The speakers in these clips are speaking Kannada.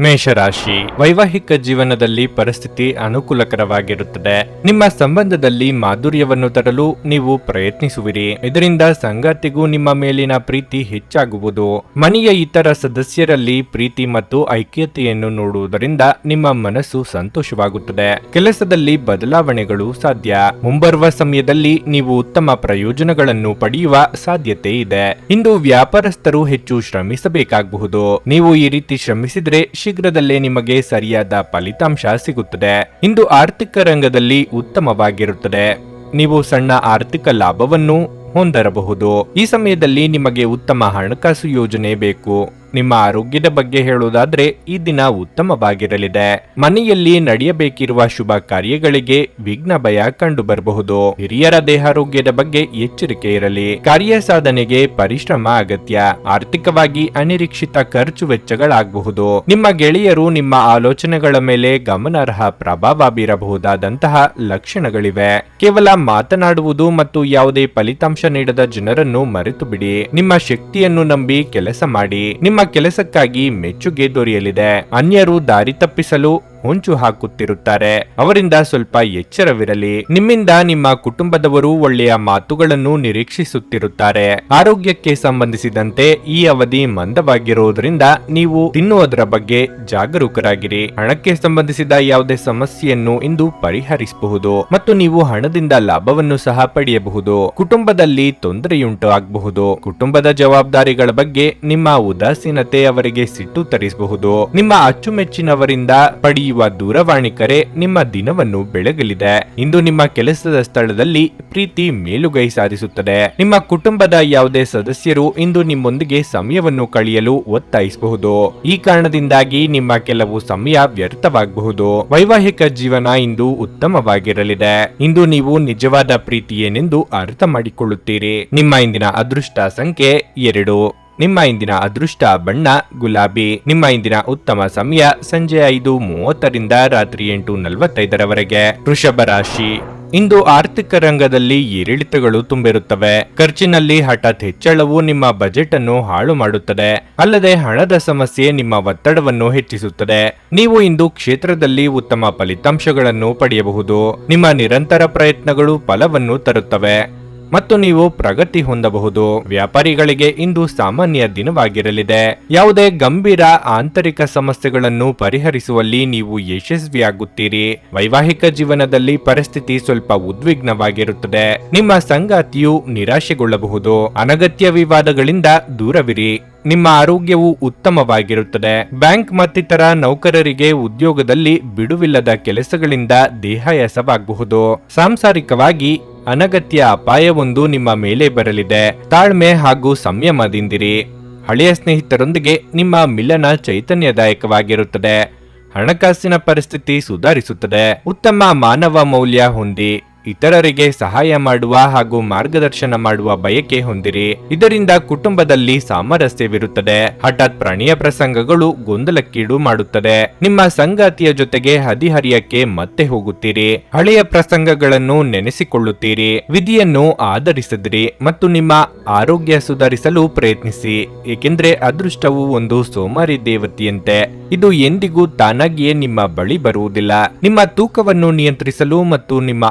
ಮೇಷರಾಶಿ. ವೈವಾಹಿಕ ಜೀವನದಲ್ಲಿ ಪರಿಸ್ಥಿತಿ ಅನುಕೂಲಕರವಾಗಿರುತ್ತದೆ. ನಿಮ್ಮ ಸಂಬಂಧದಲ್ಲಿ ಮಾಧುರ್ಯವನ್ನು ತರಲು ನೀವು ಪ್ರಯತ್ನಿಸುವಿರಿ. ಇದರಿಂದ ಸಂಗಾತಿಗೂ ನಿಮ್ಮ ಮೇಲಿನ ಪ್ರೀತಿ ಹೆಚ್ಚಾಗುವುದು. ಮನೆಯ ಇತರ ಸದಸ್ಯರಲ್ಲಿ ಪ್ರೀತಿ ಮತ್ತು ಐಕ್ಯತೆಯನ್ನು ನೋಡುವುದರಿಂದ ನಿಮ್ಮ ಮನಸ್ಸು ಸಂತೋಷವಾಗುತ್ತದೆ. ಕೆಲಸದಲ್ಲಿ ಬದಲಾವಣೆಗಳು ಸಾಧ್ಯ. ಮುಂಬರುವ ಸಮಯದಲ್ಲಿ ನೀವು ಉತ್ತಮ ಪ್ರಯೋಜನಗಳನ್ನು ಪಡೆಯುವ ಸಾಧ್ಯತೆ ಇದೆ. ಇಂದು ವ್ಯಾಪಾರಸ್ಥರು ಹೆಚ್ಚು ಶ್ರಮಿಸಬೇಕಾಗಬಹುದು ನೀವು ಈ ರೀತಿ ಶ್ರಮಿಸಿದ್ರೆ ಶೀಘ್ರದಲ್ಲೇ ನಿಮಗೆ ಸರಿಯಾದ ಫಲಿತಾಂಶ ಸಿಗುತ್ತದೆ. ಇಂದು ಆರ್ಥಿಕ ರಂಗದಲ್ಲಿ ಉತ್ತಮವಾಗಿರುತ್ತದೆ. ನೀವು ಸಣ್ಣ ಆರ್ಥಿಕ ಲಾಭವನ್ನು ಹೊಂದರಬಹುದು. ಈ ಸಮಯದಲ್ಲಿ ನಿಮಗೆ ಉತ್ತಮ ಹಣಕಾಸು ಯೋಜನೆ ಬೇಕು. ನಿಮ್ಮ ಆರೋಗ್ಯದ ಬಗ್ಗೆ ಹೇಳುವುದಾದ್ರೆ ಈ ದಿನ ಉತ್ತಮವಾಗಿರಲಿದೆ. ಮನೆಯಲ್ಲಿ ನಡೆಯಬೇಕಿರುವ ಶುಭ ಕಾರ್ಯಗಳಿಗೆ ವಿಘ್ನ ಭಯ ಕಂಡು ಬರಬಹುದು ಹಿರಿಯರ ದೇಹಾರೋಗ್ಯದ ಬಗ್ಗೆ ಎಚ್ಚರಿಕೆ ಇರಲಿ. ಕಾರ್ಯ ಸಾಧನೆಗೆ ಪರಿಶ್ರಮ ಅಗತ್ಯ. ಆರ್ಥಿಕವಾಗಿ ಅನಿರೀಕ್ಷಿತ ಖರ್ಚು ವೆಚ್ಚಗಳಾಗಬಹುದು. ನಿಮ್ಮ ಗೆಳೆಯರು ನಿಮ್ಮ ಆಲೋಚನೆಗಳ ಮೇಲೆ ಗಮನಾರ್ಹ ಪ್ರಭಾವ ಬೀರಬಹುದಾದಂತಹ ಲಕ್ಷಣಗಳಿವೆ. ಕೇವಲ ಮಾತನಾಡುವುದು ಮತ್ತು ಯಾವುದೇ ಫಲಿತಾಂಶ ನೀಡದ ಜನರನ್ನು ಮರೆತು ಬಿಡಿ ನಿಮ್ಮ ಶಕ್ತಿಯನ್ನು ನಂಬಿ ಕೆಲಸ ಮಾಡಿ. ನಿಮ್ಮ ಕೆಲಸಕ್ಕಾಗಿ ಮೆಚ್ಚುಗೆ ದೊರೆಯಲಿದೆ. ಅನ್ಯರು ದಾರಿ ತಪ್ಪಿಸಲು ಹೊಂಚು ಹಾಕುತ್ತಿರುತ್ತಾರೆ. ಅವರಿಂದ ಸ್ವಲ್ಪ ಎಚ್ಚರವಿರಲಿ. ನಿಮ್ಮಿಂದ ನಿಮ್ಮ ಕುಟುಂಬದವರು ಒಳ್ಳೆಯ ಮಾತುಗಳನ್ನು ನಿರೀಕ್ಷಿಸುತ್ತಿರುತ್ತಾರೆ. ಆರೋಗ್ಯಕ್ಕೆ ಸಂಬಂಧಿಸಿದಂತೆ ಈ ಅವಧಿ ಮಂದವಾಗಿರುವುದರಿಂದ ನೀವು ತಿನ್ನುವುದರ ಬಗ್ಗೆ ಜಾಗರೂಕರಾಗಿರಿ. ಹಣಕ್ಕೆ ಸಂಬಂಧಿಸಿದ ಯಾವುದೇ ಸಮಸ್ಯೆಯನ್ನು ಇಂದು ಪರಿಹರಿಸಬಹುದು ಮತ್ತು ನೀವು ಹಣದಿಂದ ಲಾಭವನ್ನು ಸಹ ಪಡೆಯಬಹುದು. ಕುಟುಂಬದಲ್ಲಿ ತೊಂದರೆಯುಂಟು ಆಗಬಹುದು. ಕುಟುಂಬದ ಜವಾಬ್ದಾರಿಗಳ ಬಗ್ಗೆ ನಿಮ್ಮ ಉದಾಸೀನತೆ ಅವರಿಗೆ ಸಿಟ್ಟು ತರಿಸಬಹುದು. ನಿಮ್ಮ ಅಚ್ಚುಮೆಚ್ಚಿನವರಿಂದ ಪಡೆಯುವ ದೂರವಾಣಿ ಕರೆ ನಿಮ್ಮ ದಿನವನ್ನು ಬೆಳಗಲಿದೆ. ಇಂದು ನಿಮ್ಮ ಕೆಲಸದ ಸ್ಥಳದಲ್ಲಿ ಪ್ರೀತಿ ಮೇಲುಗೈ ಸಾಧಿಸುತ್ತದೆ. ನಿಮ್ಮ ಕುಟುಂಬದ ಯಾವುದೇ ಸದಸ್ಯರು ಇಂದು ನಿಮ್ಮೊಂದಿಗೆ ಸಮಯವನ್ನು ಕಳೆಯಲು ಒತ್ತಾಯಿಸಬಹುದು. ಈ ಕಾರಣದಿಂದಾಗಿ ನಿಮ್ಮ ಕೆಲವು ಸಮಯ ವ್ಯರ್ಥವಾಗಬಹುದು. ವೈವಾಹಿಕ ಜೀವನ ಇಂದು ಉತ್ತಮವಾಗಿರಲಿದೆ. ಇಂದು ನೀವು ನಿಜವಾದ ಪ್ರೀತಿ ಏನೆಂದು ಅರ್ಥ ಮಾಡಿಕೊಳ್ಳುತ್ತೀರಿ. ನಿಮ್ಮ ಇಂದಿನ ಅದೃಷ್ಟ ಸಂಖ್ಯೆ ಎರಡು. ನಿಮ್ಮ ಇಂದಿನ ಅದೃಷ್ಟ ಬಣ್ಣ, ಗುಲಾಬಿ. ನಿಮ್ಮ ಇಂದಿನ ಉತ್ತಮ ಸಮಯ ಸಂಜೆ ಐದು ಮೂವತ್ತರಿಂದ ರಾತ್ರಿ ಎಂಟು ನಲವತ್ತೈದರವರೆಗೆ. ವೃಷಭ ರಾಶಿ. ಇಂದು ಆರ್ಥಿಕ ರಂಗದಲ್ಲಿ ಏರಿಳಿತಗಳು ತುಂಬಿರುತ್ತವೆ. ಖರ್ಚಿನಲ್ಲಿ ಹಠಾತ್ ಹೆಚ್ಚಳವು ನಿಮ್ಮ ಬಜೆಟ್ ಅನ್ನು ಹಾಳು ಮಾಡುತ್ತದೆ. ಅಲ್ಲದೆ ಹಣದ ಸಮಸ್ಯೆ ನಿಮ್ಮ ಒತ್ತಡವನ್ನು ಹೆಚ್ಚಿಸುತ್ತದೆ. ನೀವು ಇಂದು ಕ್ಷೇತ್ರದಲ್ಲಿ ಉತ್ತಮ ಫಲಿತಾಂಶಗಳನ್ನು ಪಡೆಯಬಹುದು. ನಿಮ್ಮ ನಿರಂತರ ಪ್ರಯತ್ನಗಳು ಫಲವನ್ನು ತರುತ್ತವೆ. ಮತ್ತು ನೀವು ಪ್ರಗತಿ ಹೊಂದಬಹುದು. ವ್ಯಾಪಾರಿಗಳಿಗೆ ಇಂದು ಸಾಮಾನ್ಯ ದಿನವಾಗಿರಲಿದೆ. ಯಾವುದೇ ಗಂಭೀರ ಆಂತರಿಕ ಸಮಸ್ಯೆಗಳನ್ನು ಪರಿಹರಿಸುವಲ್ಲಿ ನೀವು ಯಶಸ್ವಿಯಾಗುತ್ತೀರಿ. ವೈವಾಹಿಕ ಜೀವನದಲ್ಲಿ ಪರಿಸ್ಥಿತಿ ಸ್ವಲ್ಪ ಉದ್ವಿಗ್ನವಾಗಿರುತ್ತದೆ. ನಿಮ್ಮ ಸಂಗಾತಿಯು ನಿರಾಶೆಗೊಳ್ಳಬಹುದು. ಅನಗತ್ಯ ವಿವಾದಗಳಿಂದ ದೂರವಿರಿ. ನಿಮ್ಮ ಆರೋಗ್ಯವು ಉತ್ತಮವಾಗಿರುತ್ತದೆ. ಬ್ಯಾಂಕ್ ಮತ್ತಿತರ ನೌಕರರಿಗೆ ಉದ್ಯೋಗದಲ್ಲಿ ಬಿಡುವಿಲ್ಲದ ಕೆಲಸಗಳಿಂದ ದೇಹಾಯಾಸವಾಗಬಹುದು. ಸಾಂಸಾರಿಕವಾಗಿ ಅನಗತ್ಯ ಅಪಾಯವೊಂದು ನಿಮ್ಮ ಮೇಲೆ ಬರಲಿದೆ. ತಾಳ್ಮೆ ಹಾಗೂ ಸಂಯಮದಿಂದಿರಿ. ಹಳೆಯ ಸ್ನೇಹಿತರೊಂದಿಗೆ ನಿಮ್ಮ ಮಿಲನ ಚೈತನ್ಯದಾಯಕವಾಗಿರುತ್ತದೆ. ಹಣಕಾಸಿನ ಪರಿಸ್ಥಿತಿ ಸುಧಾರಿಸುತ್ತದೆ. ಉತ್ತಮ ಮಾನವ ಮೌಲ್ಯ ಹೊಂದಿ. ಇತರರಿಗೆ ಸಹಾಯ ಮಾಡುವ ಹಾಗೂ ಮಾರ್ಗದರ್ಶನ ಮಾಡುವ ಬಯಕೆ ಹೊಂದಿರಿ. ಇದರಿಂದ ಕುಟುಂಬದಲ್ಲಿ ಸಾಮರಸ್ಯವಿರುತ್ತದೆ. ಹಠಾತ್ ಪ್ರಾಣಿಯ ಪ್ರಸಂಗಗಳು ಗೊಂದಲಕ್ಕೀಡು ಮಾಡುತ್ತದೆ. ನಿಮ್ಮ ಸಂಗಾತಿಯ ಜೊತೆಗೆ ಹದಿಹರಿಯಕ್ಕೆ ಮತ್ತೆ ಹೋಗುತ್ತೀರಿ. ಹಳೆಯ ಪ್ರಸಂಗಗಳನ್ನು ನೆನೆಸಿಕೊಳ್ಳುತ್ತೀರಿ. ವಿಧಿಯನ್ನು ಆಧರಿಸಿದ್ರಿ ಮತ್ತು ನಿಮ್ಮ ಆರೋಗ್ಯ ಸುಧಾರಿಸಲು ಪ್ರಯತ್ನಿಸಿ. ಏಕೆಂದ್ರೆ ಅದೃಷ್ಟವು ಒಂದು ಸೋಮಾರಿ ದೇವತೆಯಂತೆ. ಇದು ಎಂದಿಗೂ ತಾನಾಗಿಯೇ ನಿಮ್ಮ ಬಳಿ ಬರುವುದಿಲ್ಲ. ನಿಮ್ಮ ತೂಕವನ್ನು ನಿಯಂತ್ರಿಸಲು ಮತ್ತು ನಿಮ್ಮ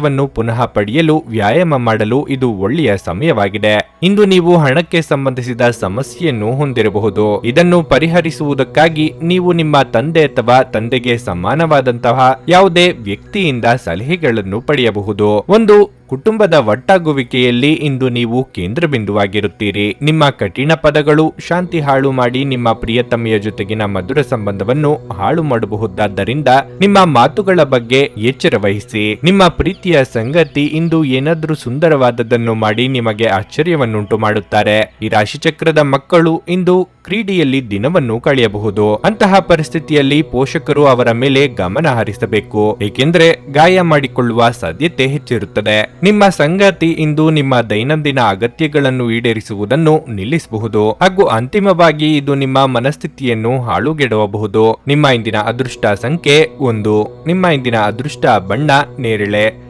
ಆರೋಗ್ಯವನ್ನು ಪುನಃ ಪಡೆಯಲು, ವ್ಯಾಯಾಮ ಮಾಡಲು ಇದು ಒಳ್ಳೆಯ ಸಮಯವಾಗಿದೆ. ಇಂದು ನೀವು ಹಣಕ್ಕೆ ಸಂಬಂಧಿಸಿದ ಸಮಸ್ಯೆಯನ್ನು ಹೊಂದಿರಬಹುದು. ಇದನ್ನು ಪರಿಹರಿಸುವುದಕ್ಕಾಗಿ ನೀವು ನಿಮ್ಮ ತಂದೆ ಅಥವಾ ತಂದೆಗೆ ಸಮಾನವಾದಂತಹ ಯಾವುದೇ ವ್ಯಕ್ತಿಯಿಂದ ಸಲಹೆಗಳನ್ನು ಪಡೆಯಬಹುದು. ಒಂದು ಕುಟುಂಬದ ಒಟ್ಟಾಗುವಿಕೆಯಲ್ಲಿ ಇಂದು ನೀವು ಕೇಂದ್ರ ಬಿಂದುವಾಗಿರುತ್ತೀರಿ ನಿಮ್ಮ ಕಠಿಣ ಪದಗಳು ಶಾಂತಿ ಹಾಳು ಮಾಡಿ ನಿಮ್ಮ ಪ್ರಿಯತಮೆಯ ಜೊತೆಗಿನ ಮಧುರ ಸಂಬಂಧವನ್ನು ಹಾಳು ಮಾಡಬಹುದಾದ್ದರಿಂದ ನಿಮ್ಮ ಮಾತುಗಳ ಬಗ್ಗೆ ಎಚ್ಚರ ವಹಿಸಿ. ನಿಮ್ಮ ಪ್ರೀತಿಯ ಸಂಗತಿ ಇಂದು ಏನಾದ್ರೂ ಸುಂದರವಾದದ್ದನ್ನು ಮಾಡಿ ನಿಮಗೆ ಆಶ್ಚರ್ಯವನ್ನುಂಟು ಮಾಡುತ್ತಾರೆ. ಈ ರಾಶಿಚಕ್ರದ ಮಕ್ಕಳು ಇಂದು ಕ್ರೀಡೆಯಲ್ಲಿ ದಿನವನ್ನು ಕಳೆಯಬಹುದು. ಅಂತಹ ಪರಿಸ್ಥಿತಿಯಲ್ಲಿ ಪೋಷಕರು ಅವರ ಮೇಲೆ ಗಮನ ಹರಿಸಬೇಕು. ಏಕೆಂದರೆ ಗಾಯ ಮಾಡಿಕೊಳ್ಳುವ ಸಾಧ್ಯತೆ ಹೆಚ್ಚಿರುತ್ತದೆ. ನಿಮ್ಮ ಸಂಗಾತಿ ಇಂದು ನಿಮ್ಮ ದೈನಂದಿನ ಅಗತ್ಯಗಳನ್ನು ಈಡೇರಿಸುವುದನ್ನು ನಿಲ್ಲಿಸಬಹುದು. ಹಾಗೂ ಅಂತಿಮವಾಗಿ ಇದು ನಿಮ್ಮ ಮನಸ್ಥಿತಿಯನ್ನು ಹಾಳುಗೆಡವಬಹುದು. ನಿಮ್ಮ ಇಂದಿನ ಅದೃಷ್ಟ ಸಂಖ್ಯೆ ಒಂದು. ನಿಮ್ಮ ಇಂದಿನ ಅದೃಷ್ಟ ಬಣ್ಣ ನೇರಳೆ.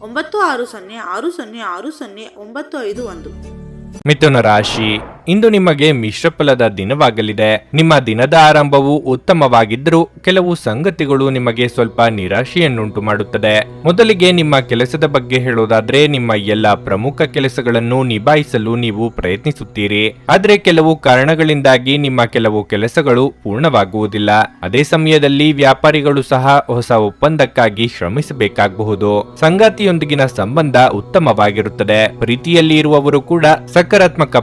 ಒಂಬತ್ತು ಆರು ಸೊನ್ನೆ ಆರು ಸೊನ್ನೆ ಆರು ಸೊನ್ನೆ ಒಂಬತ್ತು ಐದು ಒಂದು. ಮಿಥುನ ರಾಶಿ. ಇಂದು ನಿಮಗೆ ಮಿಶ್ರಫಲದ ದಿನವಾಗಲಿದೆ. ನಿಮ್ಮ ದಿನದ ಆರಂಭವು ಉತ್ತಮವಾಗಿದ್ದರೂ ಕೆಲವು ಸಂಗತಿಗಳು ನಿಮಗೆ ಸ್ವಲ್ಪ ನಿರಾಶೆಯನ್ನುಂಟು ಮಾಡುತ್ತದೆ. ಮೊದಲಿಗೆ ನಿಮ್ಮ ಕೆಲಸದ ಬಗ್ಗೆ ಹೇಳೋದಾದ್ರೆ, ನಿಮ್ಮ ಎಲ್ಲ ಪ್ರಮುಖ ಕೆಲಸಗಳನ್ನು ನಿಭಾಯಿಸಲು ನೀವು ಪ್ರಯತ್ನಿಸುತ್ತೀರಿ. ಆದರೆ ಕೆಲವು ಕಾರಣಗಳಿಂದಾಗಿ ನಿಮ್ಮ ಕೆಲವು ಕೆಲಸಗಳು ಪೂರ್ಣವಾಗುವುದಿಲ್ಲ. ಅದೇ ಸಮಯದಲ್ಲಿ ವ್ಯಾಪಾರಿಗಳು ಸಹ ಹೊಸ ಒಪ್ಪಂದಕ್ಕಾಗಿ ಶ್ರಮಿಸಬೇಕಾಗಬಹುದು. ಸಂಗಾತಿಯೊಂದಿಗಿನ ಸಂಬಂಧ ಉತ್ತಮವಾಗಿರುತ್ತದೆ. ಪ್ರೀತಿಯಲ್ಲಿ ಇರುವವರು ಕೂಡ ಸಕಾರಾತ್ಮಕ